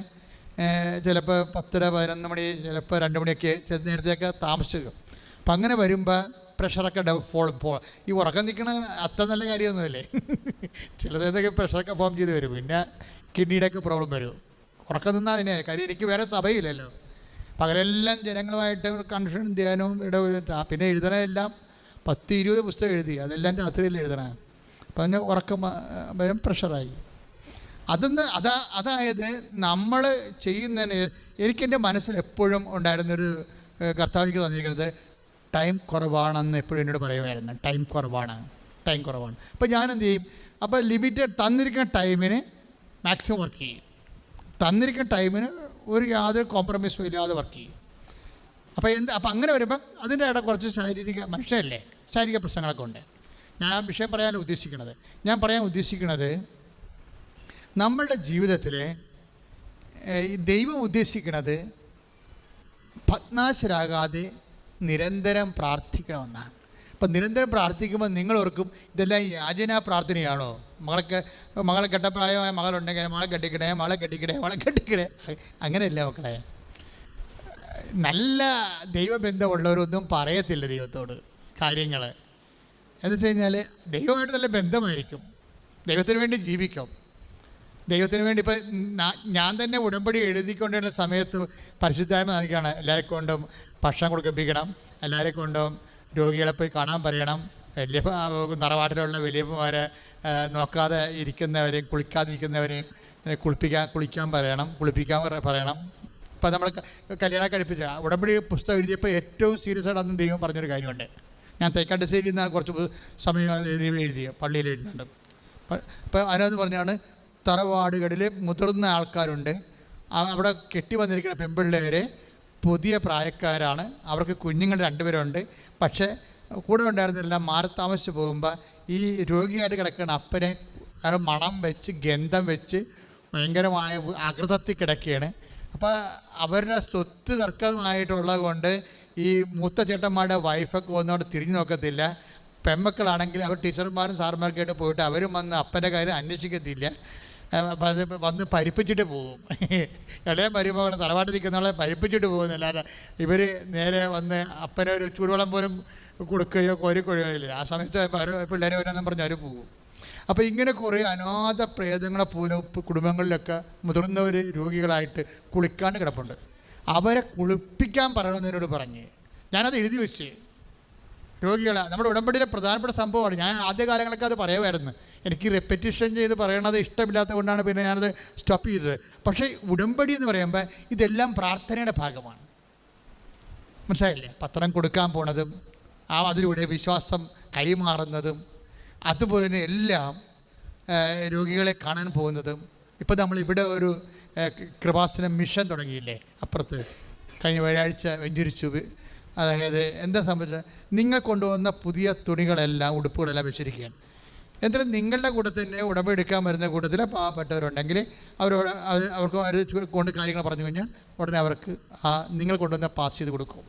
S2: ചിലപ്പോൾ പത്തര പതിനൊന്ന് മണി ചിലപ്പോൾ രണ്ട് മണിയൊക്കെ നേരത്തെയൊക്കെ താമസിച്ചു അപ്പം അങ്ങനെ വരുമ്പോൾ പ്രഷറൊക്കെ ഡൗ ഫോൾ പോ ഈ ഉറക്കം നിൽക്കണ അത്ര നല്ല കാര്യമൊന്നുമല്ലേ? ചിലതൊക്കെ പ്രഷറൊക്കെ ഫോം ചെയ്ത് വരും. പിന്നെ കിഡ്നിയുടെ ഒക്കെ പ്രോബ്ലം വരും. ഉറക്കം നിന്നാൽ അതിനെ കാര്യം എനിക്ക് വേറെ സഭയില്ലല്ലോ. പകലെല്ലാം ജനങ്ങളുമായിട്ട് കൺഷൻ ധ്യാനവും ഇടപെട്ട പിന്നെ എഴുതണമെല്ലാം പത്ത് ഇരുപത് പുസ്തകം എഴുതി. അതെല്ലാം രാത്രിയിൽ എഴുതണം. അപ്പം അതിന് ഉറക്കം വരും പ്രഷറായി അതെന്ന് അതാ അതായത് നമ്മൾ ചെയ്യുന്നതിന് എനിക്കെന്റെ മനസ്സിൽ എപ്പോഴും ഉണ്ടായിരുന്നൊരു കർത്താവിക്ക് തന്നിരിക്കുന്നത് ടൈം കുറവാണെന്ന് എപ്പോഴും എന്നോട് പറയുമായിരുന്നു. ടൈം കുറവാണ്. ടൈം കുറവാണ്. അപ്പോൾ ഞാൻ എന്ത് ചെയ്യും? അപ്പോൾ ലിമിറ്റഡ് തന്നിരിക്കുന്ന ടൈമിന് മാക്സിമം വർക്ക് ചെയ്യും. തന്നിരിക്കുന്ന ടൈമിന് ഒരു യാതൊരു കോംപ്രമൈസും ഇല്ലാതെ വർക്ക് ചെയ്യും. അപ്പോൾ എന്ത് അപ്പോൾ അങ്ങനെ വരുമ്പോൾ അതിന്റെ ഇടയിൽ കുറച്ച് ശാരീരിക മനുഷ്യരല്ലേ? ശാരീരിക പ്രശ്നങ്ങളൊക്കെ ഉണ്ട്. ഞാൻ വിഷയം പറയാൻ ഉദ്ദേശിക്കുന്നത്. ഞാൻ പറയാൻ ഉദ്ദേശിക്കുന്നത് നമ്മളുടെ ജീവിതത്തിൽ ദൈവം ഉദ്ദേശിക്കുന്നത് ഭഗ്നാശരാകാതെ നിരന്തരം പ്രാർത്ഥിക്കണമെന്നാണ്. അപ്പം നിരന്തരം പ്രാർത്ഥിക്കുമ്പോൾ നിങ്ങൾ ഓർക്കും ഇതെല്ലാം യാചനാ പ്രാർത്ഥനയാണോ? മകളൊക്കെ മകളെ കെട്ടപ്രായമായ മകളുണ്ടെങ്കിൽ മകളെ കെട്ടിക്കണേ മകളെ കെട്ടിക്കണേ മകളെ കെട്ടിക്കണേ. അങ്ങനെയല്ല മക്കളെ. നല്ല ദൈവബന്ധമുള്ളവരൊന്നും പറയത്തില്ല ദൈവത്തോട് കാര്യങ്ങൾ എന്ന് വെച്ച് കഴിഞ്ഞാൽ ദൈവമായിട്ട് നല്ല ബന്ധമായിരിക്കും. ദൈവത്തിന് വേണ്ടി ജീവിക്കും. ദൈവത്തിന് വേണ്ടി ഇപ്പം ഞാൻ തന്നെ ഉടമ്പടി എഴുതിക്കൊണ്ടിരുന്ന സമയത്ത് പരിശുദ്ധായ്മ നൽകുകയാണ് എല്ലാവരെ കൊണ്ടും ഭക്ഷണം കൊടുപ്പിക്കണം എല്ലാവരെയും കൊണ്ടും രോഗികളെ പോയി കാണാൻ പറയണം. വലിയ തറവാട്ടിലുള്ള വലിയപ്പന്മാരെ നോക്കാതെ ഇരിക്കുന്നവരെയും കുളിക്കാതിരിക്കുന്നവരെയും കുളിപ്പിക്കാൻ കുളിക്കാൻ പറയണം. കുളിപ്പിക്കാൻ പറ- പറയണം. ഇപ്പം നമ്മൾ കല്യാണം കഴിപ്പിച്ച ഉടമ്പടി പുസ്തകം എഴുതിയപ്പോൾ ഏറ്റവും സീരിയസ് ആയിട്ട് അന്ന് ദൈവം പറഞ്ഞൊരു കാര്യമുണ്ട്. ഞാൻ തേക്കാട്ട് സൈഡിൽ നിന്നാണ് കുറച്ച് സമയം എഴുതി എഴുതിയ പള്ളിയിൽ എഴുതുന്നുണ്ട്. അപ്പോൾ അതിനകത്ത് പറഞ്ഞാണ് തറവാടുകളിൽ മുതിർന്ന ആൾക്കാരുണ്ട്. അവിടെ കെട്ടി വന്നിരിക്കുന്ന പെൺപിള്ളേരെ പുതിയ പ്രായക്കാരാണ്. അവർക്ക് കുഞ്ഞുങ്ങൾ രണ്ടുപേരുണ്ട്. പക്ഷേ കൂടെ ഉണ്ടായിരുന്നെല്ലാം മാറി താമസിച്ച് പോകുമ്പോൾ ഈ രോഗിയായിട്ട് കിടക്കുന്ന അപ്പനെ മണം വെച്ച് ഗന്ധം വെച്ച് ഭയങ്കരമായ ആകൃതത്തിൽ കിടക്കുകയാണ്. അപ്പോൾ അവരുടെ സ്വത്ത് തർക്കമായിട്ടുള്ളത് കൊണ്ട് ഈ മൂത്ത ചേട്ടന്മാരുടെ വൈഫൊക്കെ ഒന്നുകൊണ്ട് തിരിഞ്ഞു നോക്കത്തില്ല. പെമ്മക്കളാണെങ്കിൽ അവർ ടീച്ചർമാരും സാർമാർക്കായിട്ട് പോയിട്ട് അവരും വന്ന് അപ്പന്റെ കാര്യം അന്വേഷിക്കത്തില്ല. വന്ന് പരിപ്പിച്ചിട്ട് പോകും ഇളയ മരുമകൾ തറവാട്ടിൽ നിൽക്കുന്നവളെ പരിപ്പിച്ചിട്ട് പോകുന്നല്ലാതെ ഇവർ നേരെ വന്ന് അപ്പനെ ഒരു ചൂടുവെള്ളം പോലും കൊടുക്കുകയോ കോരിക്കൊഴുകയോ ഇല്ല. ആ സമയത്ത് പിള്ളേരെ ഓരോന്നും പറഞ്ഞ് അവർ പോകും. അപ്പോൾ ഇങ്ങനെ കുറേ അനാഥ പ്രേതങ്ങളെ പോലെ കുടുംബങ്ങളിലൊക്കെ മുതിർന്നവർ രോഗികളായിട്ട് കുളിക്കാണ്ട് കിടപ്പുണ്ട്. അവരെ കുളിപ്പിക്കാൻ പറയണമെന്നതിനോട് പറഞ്ഞ്. ഞാനത് എഴുതി വെച്ച്. രോഗികളെ നമ്മുടെ ഉടമ്പടിയിലെ പ്രധാനപ്പെട്ട സംഭവമാണ്. ഞാൻ ആദ്യ കാലങ്ങളൊക്കെ അത് പറയുമായിരുന്നു. എനിക്ക് റെപ്പറ്റീഷൻ ചെയ്ത് പറയണത് ഇഷ്ടമില്ലാത്തത് കൊണ്ടാണ് പിന്നെ ഞാനത് സ്റ്റോപ്പ് ചെയ്തത്. പക്ഷേ ഉടമ്പടി എന്ന് പറയുമ്പോൾ ഇതെല്ലാം പ്രാർത്ഥനയുടെ ഭാഗമാണ്. മനസ്സിലായില്ലേ? പത്രം കൊടുക്കാൻ പോണതും ആ അതിലൂടെ വിശ്വാസം കൈമാറുന്നതും അതുപോലെ തന്നെ എല്ലാം രോഗികളെ കാണാൻ പോകുന്നതും. ഇപ്പോൾ നമ്മൾ ഇവിടെ ഒരു കൃപാസനം മിഷൻ തുടങ്ങിയില്ലേ? അപ്പുറത്ത് കഴിഞ്ഞ വ്യാഴാഴ്ച വെഞ്ചരിച്ചു അതായത് എന്താ സംബന്ധിച്ച നിങ്ങൾ കൊണ്ടുവന്ന പുതിയ തുണികളെല്ലാം ഉടുപ്പുകളെല്ലാം വെച്ചിരിക്കുകയാണ്. എന്നിട്ട് നിങ്ങളുടെ കൂടെ തന്നെ ഉടമ്പെടുക്കാൻ വരുന്ന കൂട്ടത്തിൽ പാവപ്പെട്ടവരുണ്ടെങ്കിൽ അവരോട് അവർക്ക് അവർ കൊണ്ട് കാര്യങ്ങൾ പറഞ്ഞു കഴിഞ്ഞാൽ ഉടനെ അവർക്ക് ആ നിങ്ങൾ കൊണ്ടുവന്ന പാസ് ചെയ്ത് കൊടുക്കും.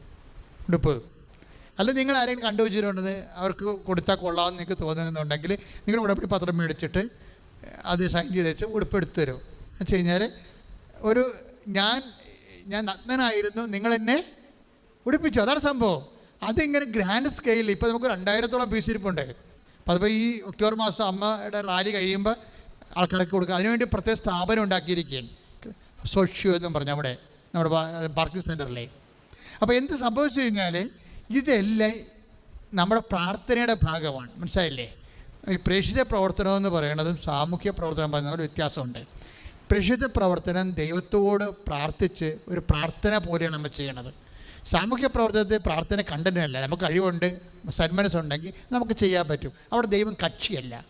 S2: ഉടുപ്പ്. അല്ല നിങ്ങൾ ആരെങ്കിലും കണ്ടുവച്ചിട്ടുണ്ടെന്ന് അവർക്ക് കൊടുത്താൽ കൊള്ളാമെന്ന് നിങ്ങൾക്ക് തോന്നുന്നുണ്ടെങ്കിൽ നിങ്ങൾ ഉടമ്പടി പത്രം മേടിച്ചിട്ട് അത് സൈൻ ചെയ്ത് വെച്ച് ഉടുപ്പ് എടുത്തു തരും. എന്ന് വെച്ച് കഴിഞ്ഞാൽ ഒരു ഞാൻ ഞാൻ നഗ്നനായിരുന്നു നിങ്ങൾ എന്നെ ഉടുപ്പിച്ചു അതാണ് സംഭവം. അതിങ്ങനെ ഗ്രാൻഡ് സ്കെയിലിൽ ഇപ്പോൾ നമുക്ക് രണ്ടായിരത്തോളം പീസ് ഇരിപ്പുണ്ട് അപ്പോൾ അതിപ്പോൾ ഈ ഒക്ടോബർ മാസം അമ്മയുടെ റാലി കഴിയുമ്പോൾ ആൾക്കാർക്ക് കൊടുക്കുക അതിനുവേണ്ടി പ്രത്യേക സ്ഥാപനം ഉണ്ടാക്കിയിരിക്കുകയാണ്. സോഷ്യോ എന്നും പറഞ്ഞു അവിടെ നമ്മുടെ പാർക്കിംഗ് സെന്ററിലെ അപ്പോൾ എന്ത് സംഭവിച്ചു കഴിഞ്ഞാൽ ഇതെല്ലാം നമ്മുടെ പ്രാർത്ഥനയുടെ ഭാഗമാണ്. മനസ്സിലായില്ലേ? ഈ പ്രേക്ഷിത പ്രവർത്തനം എന്ന് പറയുന്നതും സാമൂഹ്യ പ്രവർത്തനം പറയുന്നതും വ്യത്യാസമുണ്ട്. പ്രേക്ഷിത പ്രവർത്തനം ദൈവത്തോട് പ്രാർത്ഥിച്ച് ഒരു പ്രാർത്ഥന പോലെയാണ് നമ്മൾ ചെയ്യണത്. സാമൂഹ്യ പ്രവർത്തനത്തെ പ്രാർത്ഥന കണ്ടനല്ല നമുക്ക് കഴിവുണ്ട് സന്മനസ്സുണ്ടെങ്കിൽ നമുക്ക് ചെയ്യാൻ പറ്റും. അവിടെ ദൈവം കക്ഷിയല്ല.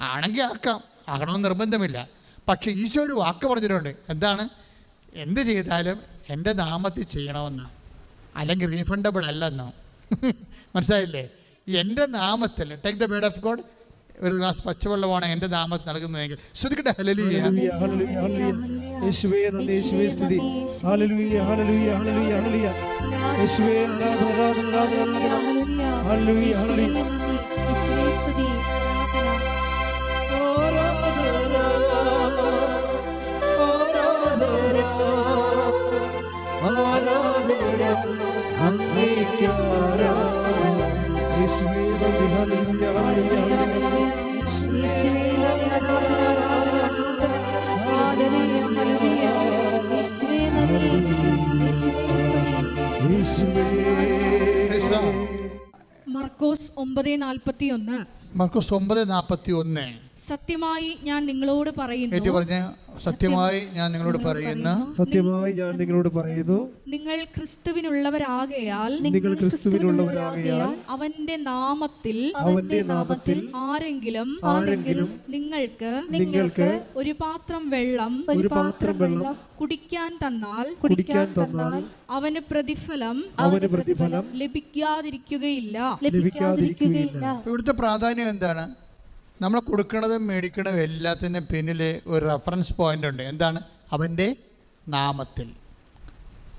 S2: ആണെങ്കിൽ ആക്കാം ആകണമെന്ന് നിർബന്ധമില്ല. പക്ഷേ ഈശോ ഒരു വാക്ക് പറഞ്ഞിട്ടുണ്ട്. എന്താണ്? എന്ത് ചെയ്താലും എന്റെ നാമത്തിൽ ചെയ്യണമെന്നോ. അല്ലെങ്കിൽ റീഫണ്ടബിൾ അല്ലെന്നോ. മനസ്സിലായില്ലേ? എന്റെ നാമത്തിൽ take the bird of God ഒരു ഗ്ലാസ് പച്ചവെള്ളമാണ് എന്റെ നാമത്തിൽ നൽകുന്നതെങ്കിൽ. ശ്രദ്ധിക്കട്ടെ
S3: ഹല്ലേലൂയ. യേശുവേ നന്ദി യേശുവേ സ്തുതി. ഹല്ലേലൂയ ഹല്ലേലൂയ ഹല്ലേലൂയ ഹല്ലേലൂയ. യേശുവേ ആരാധന ആരാധന ആരാധന ഹല്ലേലൂയ ഹല്ലേലൂയ ആരാധന
S1: മർക്കോസ് ഒമ്പത് നാൽപ്പത്തി ഒന്ന്
S2: മർക്കോസ് ഒമ്പത് നാൽപ്പത്തി ഒന്ന്
S1: സത്യമായി ഞാൻ നിങ്ങളോട് പറയുന്നു.
S2: പറഞ്ഞ സത്യമായി ഞാൻ നിങ്ങളോട് പറയുന്നു.
S3: സത്യമായി ഞാൻ നിങ്ങളോട് പറയുന്നു.
S1: നിങ്ങൾ ക്രിസ്തുവിനുള്ളവരാകയാൽ
S3: നിങ്ങൾ ക്രിസ്തുവിനുള്ളവരാകയാൽ
S1: അവന്റെ നാമത്തിൽ
S3: അവന്റെ നാമത്തിൽ
S1: ആരെങ്കിലും
S3: ആരെങ്കിലും
S1: നിങ്ങൾക്ക്
S3: നിങ്ങൾക്ക്
S1: ഒരു പാത്രം വെള്ളം
S3: ഒരു പാത്രം വെള്ളം
S1: കുടിക്കാൻ തന്നാൽ
S3: കുടിക്കാൻ തന്നാൽ
S1: അവന് പ്രതിഫലം
S3: അവന് പ്രതിഫലം
S1: ലഭിക്കാതിരിക്കുകയില്ല.
S3: ലഭിക്കാതിരിക്കുകയില്ല.
S2: ഇവിടുത്തെ പ്രാധാന്യം എന്താണ്? നമ്മൾ കൊടുക്കണതും മേടിക്കണതും എല്ലാത്തിനും പിന്നിൽ ഒരു റെഫറൻസ് പോയിന്റ് ഉണ്ട്. എന്താണ്? അവന്റെ നാമത്തിൽ.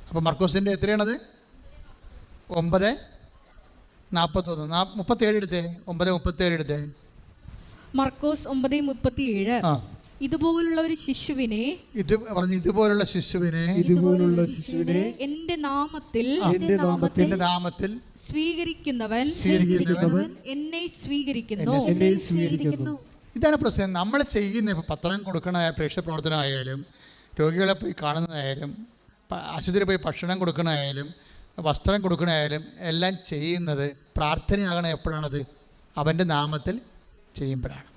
S2: അപ്പോൾ മർക്കോസിന്റെ എത്രയാണത്? ഒമ്പത് നാൽപ്പത്തൊന്ന് നാ മുപ്പത്തേഴ് എടുത്തേ? ഒമ്പത് മുപ്പത്തേഴ് എടുത്തേ?
S1: മർക്കോസ് ഒമ്പത് മുപ്പത്തിയേഴ്.
S2: ആ.
S1: ഇതുപോലുള്ള ഒരു ശിശുവിനെ
S2: ഇത് പറഞ്ഞു ഇതുപോലുള്ള ശിശുവിനെ
S3: ഇതുപോലുള്ള ശിശുവിനെ
S1: എന്റെ നാമത്തിൽ
S3: എന്റെ നാമത്തിൽ
S2: എന്റെ നാമത്തിൽ
S1: സ്വീകരിക്കുന്നവൻ
S2: സ്വീകരിക്കുന്നവൻ
S1: എന്നെ സ്വീകരിക്കുന്നു.
S3: എന്നെ സ്വീകരിക്കുന്നു.
S2: ഇതാണ് പ്രശ്നം. നമ്മൾ ചെയ്യുന്ന ഇപ്പോൾ പത്രം കൊടുക്കണ പ്രേക്ഷക പ്രവർത്തനമായാലും രോഗികളെ പോയി കാണുന്നതായാലും ആശുപത്രി ആശുപത്രിയിൽ പോയി ഭക്ഷണം കൊടുക്കണമായാലും വസ്ത്രം കൊടുക്കണമായാലും എല്ലാം ചെയ്യുന്നത് പ്രാർത്ഥനയാകണം എപ്പോഴാണത്? അവന്റെ നാമത്തിൽ ചെയ്യുമ്പോഴാണ്.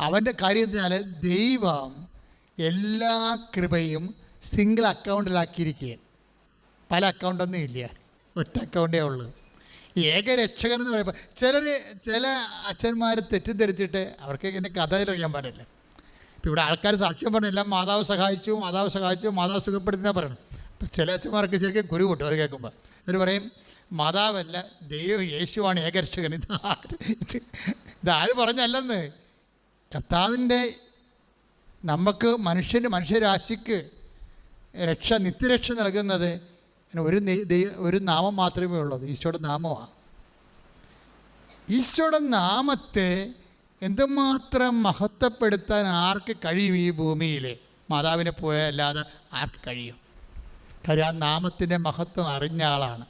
S2: അവന്റെ കാര്യം എന്ന് വെച്ചാൽ ദൈവം എല്ലാ കൃപയും സിംഗിൾ അക്കൗണ്ടിലാക്കിയിരിക്കുകയാണ് പല അക്കൗണ്ടൊന്നും ഇല്ല. ഒറ്റ അക്കൗണ്ടേ ഉള്ളൂ. ഏക ഏകരക്ഷകൻ എന്ന് പറയുമ്പോൾ ചിലർ ചില അച്ഛന്മാർ തെറ്റിദ്ധരിച്ചിട്ട് അവർക്ക് എന്റെ കഥ അറിയാൻ പാടില്ല. ഇപ്പം ഇവിടെ ആൾക്കാർ സാക്ഷ്യം പറഞ്ഞു എല്ലാം മാതാവ് സഹായിച്ചു മാതാവ് സഹായിച്ചു മാതാവ് സുഖപ്പെടുത്തുന്ന പറയണം അപ്പം ചില അച്ഛന്മാർക്ക് ശരിക്കും കുരു കിട്ടും അത് കേൾക്കുമ്പോൾ അവർ പറയും മാതാവല്ല ദൈവം യേശുവാണ് ഏകരക്ഷകൻ ഇത് ആര് ഇത് ഇതാര് പറഞ്ഞല്ലെന്ന്? കർത്താവിന്റെ നമുക്ക് മനുഷ്യന് മനുഷ്യരാശിക്ക് രക്ഷ നിത്യരക്ഷ നൽകുന്നത് ഒരു ഒരു നാമം മാത്രമേ ഉള്ളത് ഈശോയുടെ നാമമാണ്. ഈശോയുടെ നാമത്തെ എന്തുമാത്രം മഹത്വപ്പെടുത്താൻ ആർക്ക് കഴിയും ഈ ഭൂമിയിൽ മാതാവിനെ പോയല്ലാതെ ആർക്ക് കഴിയും? കാര്യം ആ നാമത്തിന്റെ മഹത്വം അറിഞ്ഞ ആളാണ്.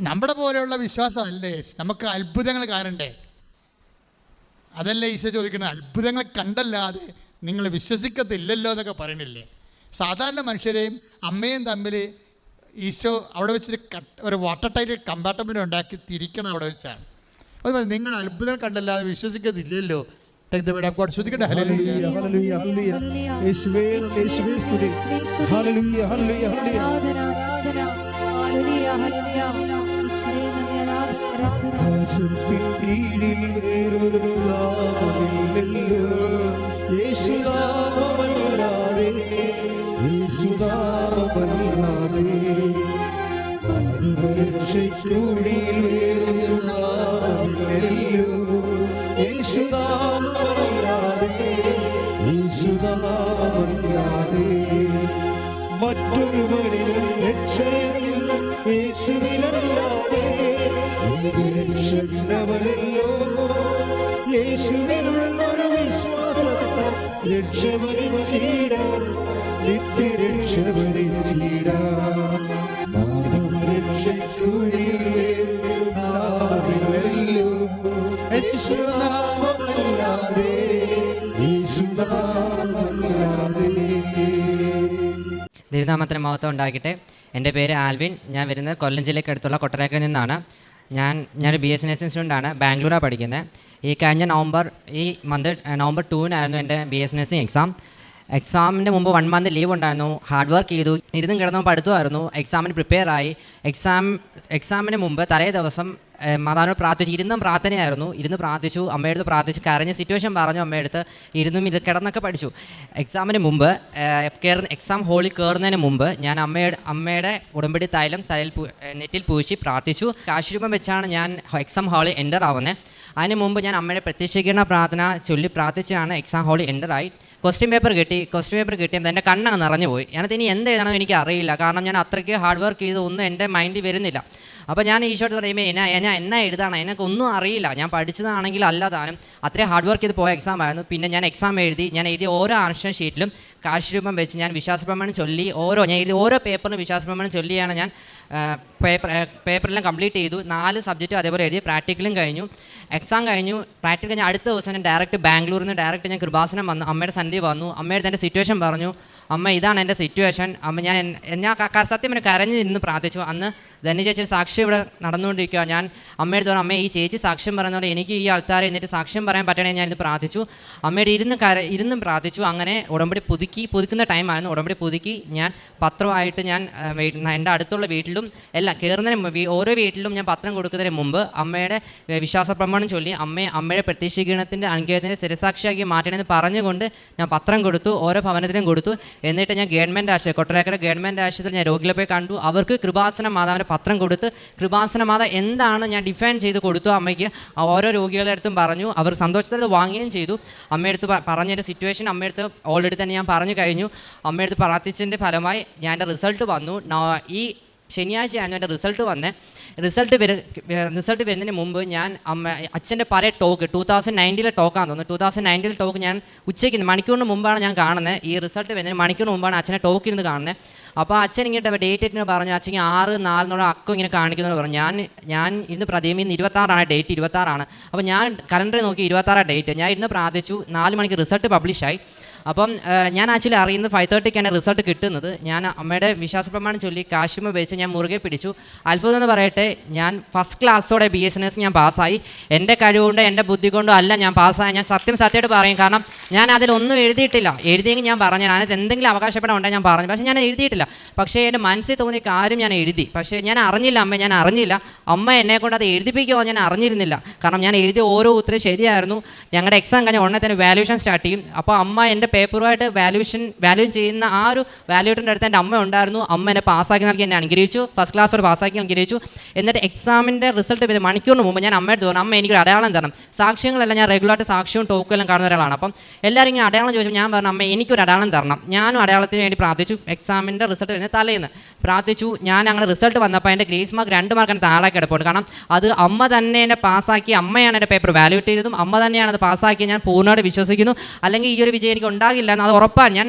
S2: നമ്മുടെ പോലെയുള്ള വിശ്വാസമല്ലേ? നമുക്ക് അത്ഭുതങ്ങൾ കാണണ്ടേ? അതല്ലേ ഈശോ ചോദിക്കുന്നത്? അത്ഭുതങ്ങൾ കണ്ടല്ലാതെ നിങ്ങൾ വിശ്വസിക്കത്തില്ലല്ലോ എന്നൊക്കെ പറയണില്ലേ? സാധാരണ മനുഷ്യരെയും അമ്മയും തമ്മിൽ ഈശോ അവിടെ വെച്ചൊരു കട്ട് ഒരു വാട്ടർ ടൈറ്റ് കമ്പാർട്ട്മെന്റ് ഉണ്ടാക്കി തിരിക്കണം അവിടെ വെച്ചാണ്. അതുപോലെ നിങ്ങൾ അത്ഭുതം കണ്ടല്ലാതെ വിശ്വസിക്കത്തില്ലല്ലോ. ശ്രദ്ധിക്കട്ടെ? ഹല്ലേലൂയ.
S3: ആകാശത്തിൻ കീഴിൽ വേറൊരു നാമമില്ലല്ലോ യേശുനാമമല്ലാതെ യേശുനാമമല്ലാതെ. മാനവരക്ഷയ്ക്കൂടിയിൽ വേറൊരു നാമമില്ലല്ലോ യേശുനാമമല്ലാതെ യേശുനാമമല്ലാതെ. മറ്റൊരുവനിലും രക്ഷയില്ല യേശുവിനല്ലാതെ യേശുനാമമല്ലാതെ
S4: ദൈവനാമത്തിന് മഹത്വം ഉണ്ടാക്കിയിട്ട് എന്റെ പേര് ആൽവിൻ. ഞാൻ വരുന്നത് കൊല്ലം ജില്ലയ്ക്ക് അടുത്തുള്ള കൊട്ടരക്കയിൽ നിന്നാണ്. ഞാൻ ഞാൻ ബി എസ് നഴ്സിംഗ് ആണ് ബാംഗ്ലൂരാണ് പഠിക്കുന്നത് ഈ കഴിഞ്ഞ നവംബർ ഈ മന്ത് നവംബർ ടൂവിനായിരുന്നു എന്റെ ബി എസ് നഴ്സിംഗ് എക്സാം എക്സാമിന്റെ മുമ്പ് വൺ മന്ത് ലീവ് ഉണ്ടായിരുന്നു. ഹാർഡ് വർക്ക് ചെയ്തു. ഇരുന്നും കിടന്നും പഠിത്തമായിരുന്നു. എക്സാമിന് പ്രിപ്പയർ ആയി. എക്സാം എക്സാമിന് മുമ്പ് തലേ ദിവസം മാതാവിനോട് പ്രാർത്ഥിച്ചു. ഇരുന്നും പ്രാർത്ഥനയായിരുന്നു. ഇരുന്ന് പ്രാർത്ഥിച്ചു. അമ്മയടുത്ത് പ്രാർത്ഥിച്ചു. കരഞ്ഞ സിറ്റുവേഷൻ പറഞ്ഞു അമ്മയടുത്ത് ഇരുന്നും ഇത് കിടന്നൊക്കെ പഠിച്ചു. എക്സാമിന് മുമ്പ് കയറുന്ന എക്സാം ഹോളിൽ കയറുന്നതിന് മുമ്പ് ഞാൻ അമ്മയുടെ അമ്മയുടെ ഉടമ്പടി തൈലം തലയിൽ നെറ്റിൽ പൂശി പ്രാർത്ഥിച്ചു. കാശുരൂപം വെച്ചാണ് ഞാൻ എക്സാം ഹാളിൽ എന്റർ ആവുന്നത് അതിന് മുമ്പ് ഞാൻ അമ്മയുടെ പ്രത്യക്ഷീകരണ പ്രാർത്ഥന ചൊല്ലി പ്രാർത്ഥിച്ചാണ് എക്സാം ഹാളിൽ എന്റർ ആയി. ക്വസ്റ്റ്യൻ പേപ്പർ കിട്ടി ക്വസ്റ്റ്യൻ പേപ്പർ കിട്ടിയപ്പോൾ എന്റെ കണ്ണങ്ങ് നിറഞ്ഞു പോയി. ഞാനത് ഇനി എന്ത് എഴുതണമെന്ന് എനിക്ക് അറിയില്ല. കാരണം ഞാൻ അത്രയ്ക്ക് ഹാർഡ് വർക്ക് ചെയ്ത് ഒന്നും എന്റെ മൈൻഡിൽ വരുന്നില്ല. അപ്പോൾ ഞാൻ ഈശോട്ട് പറയുമ്പോൾ എന്നാ എന്നാ എന്നാ എഴുതാണ്? എനിക്ക് ഒന്നും അറിയില്ല. ഞാൻ പഠിച്ചതാണെങ്കിൽ അല്ലാതാനും അത്രയും ഹാർഡ് വർക്ക് ചെയ്ത് പോയ എക്സാം ആയിരുന്നു. പിന്നെ ഞാൻ എക്സാം എഴുതി ഞാൻ എഴുതി ഓരോ ആർഷൻ ഷീറ്റിലും കാശ് രൂപം വെച്ച് ഞാൻ വിശ്വാസപ്രമാണം ചൊല്ലി ഓരോ ഞാൻ എഴുതി ഓരോ പേപ്പറിനും വിശ്വാസപ്രമാണം ചൊല്ലിയാണ് ഞാൻ പേപ്പർ പേപ്പറെല്ലാം കംപ്ലീറ്റ് ചെയ്തു. നാല് സബ്ജക്റ്റ് അതേപോലെ എഴുതി പ്രാക്ടിക്കലും കഴിഞ്ഞു. എക്സാം കഴിഞ്ഞു. പ്രാക്ടിക്കൽ കഴിഞ്ഞ് അടുത്ത ദിവസം ഞാൻ ഡയറക്റ്റ് ബാംഗ്ലൂരിൽ നിന്ന് ഡയറക്റ്റ് ഞാൻ കൃപാസനം വന്നു. അമ്മയുടെ സന്ധ്യ വന്നു. അമ്മയുടെ എന്റെ സിറ്റുവേഷൻ പറഞ്ഞു. അമ്മ ഇതാണ് എന്റെ സിറ്റുവേഷൻ അമ്മ ഞാൻ ഞാൻ സത്യം എന്നെ കരഞ്ഞ് നിന്ന് പ്രാർത്ഥിച്ചു. അന്ന് ധന്യ ചേച്ചി സാക്ഷി ഇവിടെ നടന്നുകൊണ്ടിരിക്കുക ഞാൻ അമ്മയുടെ തോന്നുന്നു അമ്മ ഈ ചേച്ചി സാക്ഷ്യം പറയുന്ന എനിക്ക് ഈ ആൾക്കാരെ എന്നിട്ട് സാക്ഷ്യം പറയാൻ പറ്റണേ ഞാൻ ഇന്ന് പ്രാർത്ഥിച്ചു. അമ്മയുടെ ഇരുന്ന് കര ഇരുന്നും പ്രാർത്ഥിച്ചു. അങ്ങനെ ഉടമ്പടി പുതുക്കി പുതുക്കുന്ന ടൈമായിരുന്നു ഉടമ്പടി പുതുക്കി ഞാൻ പത്രമായിട്ട് ഞാൻ എന്റെ അടുത്തുള്ള വീട്ടിലും എല്ലാം കയറുന്നതിന് ഓരോ വീട്ടിലും ഞാൻ പത്രം കൊടുക്കുന്നതിന് മുമ്പ് അമ്മയുടെ വിശ്വാസ പ്രമാണം ചൊല്ലി അമ്മയെ അമ്മയുടെ പ്രത്യക്ഷീകരണത്തിന്റെ അനുഗ്രഹത്തിന്റെ സ്ഥിരസാക്ഷിയാക്കി മാറ്റണമെന്ന് പറഞ്ഞുകൊണ്ട് ഞാൻ പത്രം കൊടുത്തു. ഓരോ ഭവനത്തിനും കൊടുത്തു. എന്നിട്ട് ഞാൻ ഗവൺമെന്റ് ആശുപത്രി കൊട്ടരക്കര ഗവൺമെന്റ് ആശുപത്രിയിൽ ഞാൻ രോഗികളെ പോയി കണ്ടു. അവർക്ക് കൃപാസന മാതാവിന്റെ പത്രം കൊടുത്ത് കൃപാസന മാത എന്താണ് ഞാൻ ഡിഫൈൻ ചെയ്ത് കൊടുത്തു അമ്മയ്ക്ക്? ഓരോ രോഗികളുടെ അടുത്തും പറഞ്ഞു. അവർ സന്തോഷത്തോടെ വാങ്ങുകയും ചെയ്തു. അമ്മയടുത്ത് പറഞ്ഞതിന്റെ സിറ്റുവേഷൻ അമ്മയടുത്ത് ഓൾറെഡി തന്നെ ഞാൻ പറഞ്ഞു കഴിഞ്ഞു. അമ്മയടുത്ത് പ്രാർത്ഥിച്ചതിന്റെ ഫലമായി ഞാൻ റിസൾട്ട് വന്നു. ഈ ശനിയാഴ്ചയാണ് എന്റെ റിസൾട്ട് വന്ന്. റിസൾട്ട് വരു റിസൾട്ട് വരുന്നതിന് മുമ്പ് ഞാൻ അമ്മ അച്ഛന്റെ പഴയ ടോക്ക് ടൂ തൗസൻഡ് നയന്റീലെ ടോക്കാന്ന് തോന്നുന്നു. ടൂ തൗസൻഡ് നയന്റീലെ ടോക്ക് ഞാൻ ഉച്ചയ്ക്ക് മണിക്കൂറിന് മുമ്പാണ് ഞാൻ കാണുന്നത്. ഈ റിസൾട്ട് വരുന്നതിന് മണിക്കൂറിന് മുമ്പാണ് അച്ഛനെ ടോക്ക് ഇരുന്ന് കാണുന്നത്. അപ്പോൾ അച്ഛൻ ഇങ്ങോട്ട് ഡേറ്റ് ഇട്ടിന് പറഞ്ഞു അച്ഛൻ ആറ് നാലിനുള്ള അക്കം ഇങ്ങനെ കാണിക്കുന്നു പറഞ്ഞു. ഞാൻ ഞാൻ ഇന്ന് പ്രതിമയിൽ നിന്ന് ഇരുപത്താറാണ് ഡേറ്റ് ഇരുപത്താറാണ്. അപ്പോൾ ഞാൻ കലണ്ടറിൽ നോക്കി ഇരുപത്താറാണ് ഡേറ്റ് ഞാൻ ഇന്ന് പ്രാർത്ഥിച്ചു. നാല് മണിക്ക് റിസൾട്ട് പബ്ലിഷായി അപ്പം ഞാൻ ആക്ച്വലി അറിയുന്നത് ഫൈവ് തേർട്ടിക്കാണ് റിസൾട്ട് കിട്ടുന്നത്. ഞാൻ അമ്മയുടെ വിശ്വാസപ്രമാണം ചൊല്ലി കാശുമ വെച്ച് ഞാൻ മുറുകെ പിടിച്ചു. അത്ഭുതം എന്ന് പറയട്ടെ ഞാൻ ഫസ്റ്റ് ക്ലാസ്സോടെ ബി എസ് എൻ എസ് ഞാൻ പാസ്സായി. എന്റെ കഴിവുകൊണ്ടോ എന്റെ ബുദ്ധി കൊണ്ടോ അല്ല ഞാൻ പാസ്സായി ഞാൻ സത്യം സത്യമായിട്ട് പറയും കാരണം ഞാൻ അതിലൊന്നും എഴുതിയിട്ടില്ല. എഴുതിയെങ്കിൽ ഞാൻ പറഞ്ഞു ഞാനത് എന്തെങ്കിലും അവകാശപ്പെടാൻ ഉണ്ടെങ്കിൽ ഞാൻ പറഞ്ഞു. പക്ഷേ ഞാൻ എഴുതിയിട്ടില്ല. പക്ഷേ എന്റെ മനസ്സിൽ തോന്നി കാര്യം ഞാൻ എഴുതി. പക്ഷേ ഞാൻ അറിഞ്ഞില്ല അമ്മ ഞാൻ അറിഞ്ഞില്ല. അമ്മ എന്നെ കൊണ്ട് അത് എഴുതിപ്പിക്കുമോ ഞാൻ അറിഞ്ഞിരുന്നില്ല. കാരണം ഞാൻ എഴുതിയ ഓരോ ഉത്തരം ശരിയായിരുന്നു. ഞങ്ങളുടെ എക്സാം കഴിഞ്ഞ ഉടനെ തന്നെ വാല്യൂഷൻ സ്റ്റാർട്ട് ചെയ്യും. അപ്പോൾ അമ്മ എന്റെ പേപ്പറുമായിട്ട് വാല്യൂഷൻ വാല്യൂ ചെയ്യുന്ന ആ ഒരു വാല്യൂട്ടിന്റെ അടുത്ത് എന്റെ അമ്മ ഉണ്ടായിരുന്നു. അമ്മ എന്നെ പാസ്സാക്കി നൽകി എന്നെ അനുഗ്രഹിച്ചു. ഫസ്റ്റ് ക്ലാസ് ഒരു പാസ്സാക്കി അനുഗ്രഹിച്ചു. എന്നിട്ട് എക്സാമിന്റെ റിസൾട്ട് വരുന്ന മണിക്കൂറിന് മുമ്പ് ഞാൻ അമ്മയുടെ തോന്നുന്നു അമ്മ എനിക്കൊരു അടയാളം തരണം. സാക്ഷ്യങ്ങളെല്ലാം ഞാൻ റെഗുലറായിട്ട് സാക്ഷ്യവും ടോക്കും എല്ലാം കാണുന്ന ഒരാളാണ്. അപ്പം എല്ലാവരും ഇങ്ങനെ അടയാളം ചോദിച്ചു ഞാൻ പറഞ്ഞു അമ്മ എനിക്കൊരു അടയാളം തരണം. ഞാനും അടയാളത്തിന് വേണ്ടി പ്രാർത്ഥിച്ചു. എക്സാമിന്റെ റിസൾട്ട് വരുന്ന തലേന്ന് പ്രാർത്ഥിച്ചു. ഞാൻ അങ്ങനെ റിസൾട്ട് വന്നപ്പോൾ എന്റെ ഗ്രേസ് മാർക്ക് രണ്ട് മാർക്കാണ് താഴെ കിടപ്പുണ്ട് കാരണം അത് അമ്മ തന്നെ എന്നെ പാസ്സാക്കി അമ്മയാണ് എന്റെ പേപ്പർ വാല്യൂട്ട് ചെയ്തതും അമ്മ തന്നെയാണ് അത് പാസ്സാക്കി ഞാൻ പൂർണമായിട്ട് വിശ്വസിക്കുന്നു. അല്ലെങ്കിൽ ഈ ഒരു വിജയം എനിക്ക് ഉണ്ടാകില്ല എന്ന് അത് ഉറപ്പാണ് ഞാൻ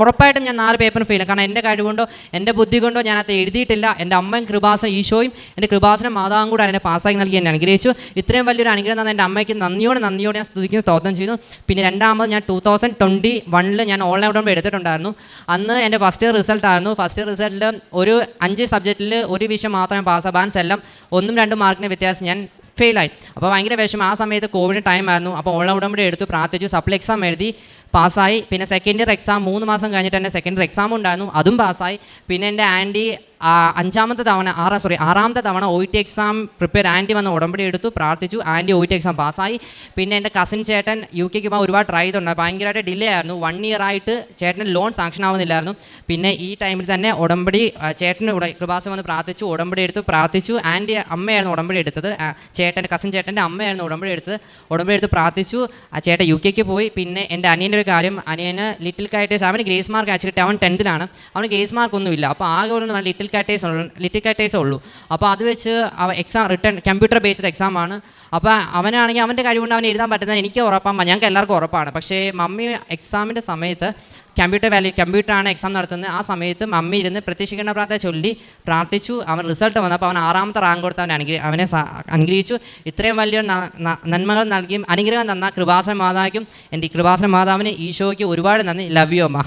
S4: ഉറപ്പായിട്ടും ഞാൻ നാല് പേപ്പറും ഫെയിൽ കാരണം എന്റെ കഴിവുകൊണ്ടോ എന്റെ ബുദ്ധി കൊണ്ടോ ഞാനത് എഴുതിയിട്ടില്ല. എന്റെ അമ്മയും കൃപാസന ഈശോയും എന്റെ കൃപാസന മാതാവും കൂടെ എന്നെ പാസ്സാക്കി നൽകി എന്നെ അനുഗ്രഹിച്ചു. ഇത്രയും വലിയൊരു അനുഗ്രഹം തന്നെ എന്റെ അമ്മയ്ക്ക് നന്ദിയോടെ നന്ദിയോടെ ഞാൻ സ്തുതിക്കുന്ന സ്തോത്രം ചെയ്യുന്നു. പിന്നെ രണ്ടാമത് ഞാൻ ടൂ തൗസൻഡ് ട്വന്റി വണ്ണിൽ ഞാൻ ഓൺലൈൻ ഉടമ്പ് എടുത്തിട്ടുണ്ടായിരുന്നു. അന്ന് എന്റെ ഫസ്റ്റ് ഇയർ റിസൾട്ട് ആയിരുന്നു. ഫസ്റ്റ് ഇയർ റിസൾട്ടിൽ ഒരു അഞ്ച് സബ്ജക്റ്റിൽ ഒരു വിഷയം മാത്രമേ പാസ് ബാൻസ് എല്ലാം ഒന്നും രണ്ടും മാർക്കിന് വ്യത്യാസം ഞാൻ ഫെയിലായി അപ്പോൾ ഭയങ്കര വിഷമം. ആ സമയത്ത് കോവിഡ് ടൈം ആയിരുന്നു. അപ്പോൾ ഓൺലൈൻ ഉടമ്പടി എടുത്തു പ്രാർത്ഥിച്ചു സപ്ലൈ എക്സാം എഴുതി. പാസ്സായി. പിന്നെ സെക്കൻഡ് ഇയർ എക്സാം മൂന്ന് മാസം കഴിഞ്ഞിട്ട് എന്റെ സെക്കൻഡ് ഇയർ എക്സാം ഉണ്ടായിരുന്നു. അതും പാസ്സായി. പിന്നെ എന്റെ ആന്റി അഞ്ചാമത്തെ തവണ ആറാം സോറി ആറാമത്തെ തവണ O T exam prepare aunty വന്ന് ഉടമ്പടി എടുത്തു പ്രാർത്ഥിച്ചു. ആന്റി ഒ ടി എക്സാം പാസ്സായി. പിന്നെ എന്റെ കസിൻ ചേട്ടൻ യു കെക്ക് പോകാൻ ഒരുപാട് ട്രൈ ചെയ്തിട്ടുണ്ട്. ഭയങ്കരമായിട്ട് ഡിലേ ആയിരുന്നു. വൺ ഇയർ ആയിട്ട് ചേട്ടന് ലോൺ സാങ്ഷൻ ആവുന്നില്ലായിരുന്നു. പിന്നെ ഈ ടൈമിൽ തന്നെ ഉടമ്പടി ചേട്ടന് കൃപാസം വന്ന് പ്രാർത്ഥിച്ചു ഉടമ്പടി എടുത്തു പ്രാർത്ഥിച്ചു. ആന്റി അമ്മയായിരുന്നു ഉടമ്പടി എടുത്തത്. ചേട്ടന്റെ കസിൻ ചേട്ടന്റെ അമ്മയായിരുന്നു ഉടമ്പടി എടുത്തത്. ഉടമ്പടി എടുത്ത് പ്രാർത്ഥിച്ചു. ആ ചേട്ടൻ യു കെക്ക് പോയി. പിന്നെ എന്റെ അനിയന്റെ ഒരു കാര്യം അനിയന് ലിറ്റിൽ കാറ്റേഴ്സ് അവന് ഗ്രേസ് മാർക്ക് ആക്ച്വലി അവൻ ടെൻത്തിലാണ് അവന് ഗ്രേസ് മാർക്ക് ഒന്നുമില്ല. അപ്പോൾ ആകെ ഒരു ലിറ്റിൽ കാറ്റേഴ്സ് ഉള്ളു ലിറ്റിൽ കാറ്റേഴ്സേ ഉള്ളൂ. അപ്പോൾ അത് വെച്ച് അവ exam written computer based exam ആണ്. അപ്പോൾ അവനാണെങ്കിൽ അവന്റെ കഴിവുകൊണ്ട് അവൻ എഴുതാൻ പറ്റുന്നത് എനിക്ക് ഉറപ്പാണ്. ഞങ്ങൾക്ക് എല്ലാവർക്കും ഉറപ്പാണ്. പക്ഷേ മമ്മി എക്സാമിന്റെ സമയത്ത് കമ്പ്യൂട്ടർ വാല്യൂ കമ്പ്യൂട്ടറാണ് എക്സാം നടത്തുന്നത്. ആ സമയത്ത് മമ്മി ഇരുന്ന് പ്രത്യക്ഷിക്കേണ്ട പ്രാർത്ഥന ചൊല്ലി പ്രാർത്ഥിച്ചു. അവൻ റിസൾട്ട് വന്നപ്പോൾ അവൻ ആറാമത്തെ റാങ്ക് കൊടുത്ത് അവൻ അനുഗ്രഹി അവനെ അനുഗ്രഹിച്ചു. ഇത്രയും വലിയ നന്മകൾ നൽകിയും അനുഗ്രഹം തന്ന കൃപാസന മാതാവിനും എന്റെ കൃപാസന മാതാവിന് ഈശോയ്ക്ക് ഒരുപാട് നന്ദി. ലവ് യു അമ്മ.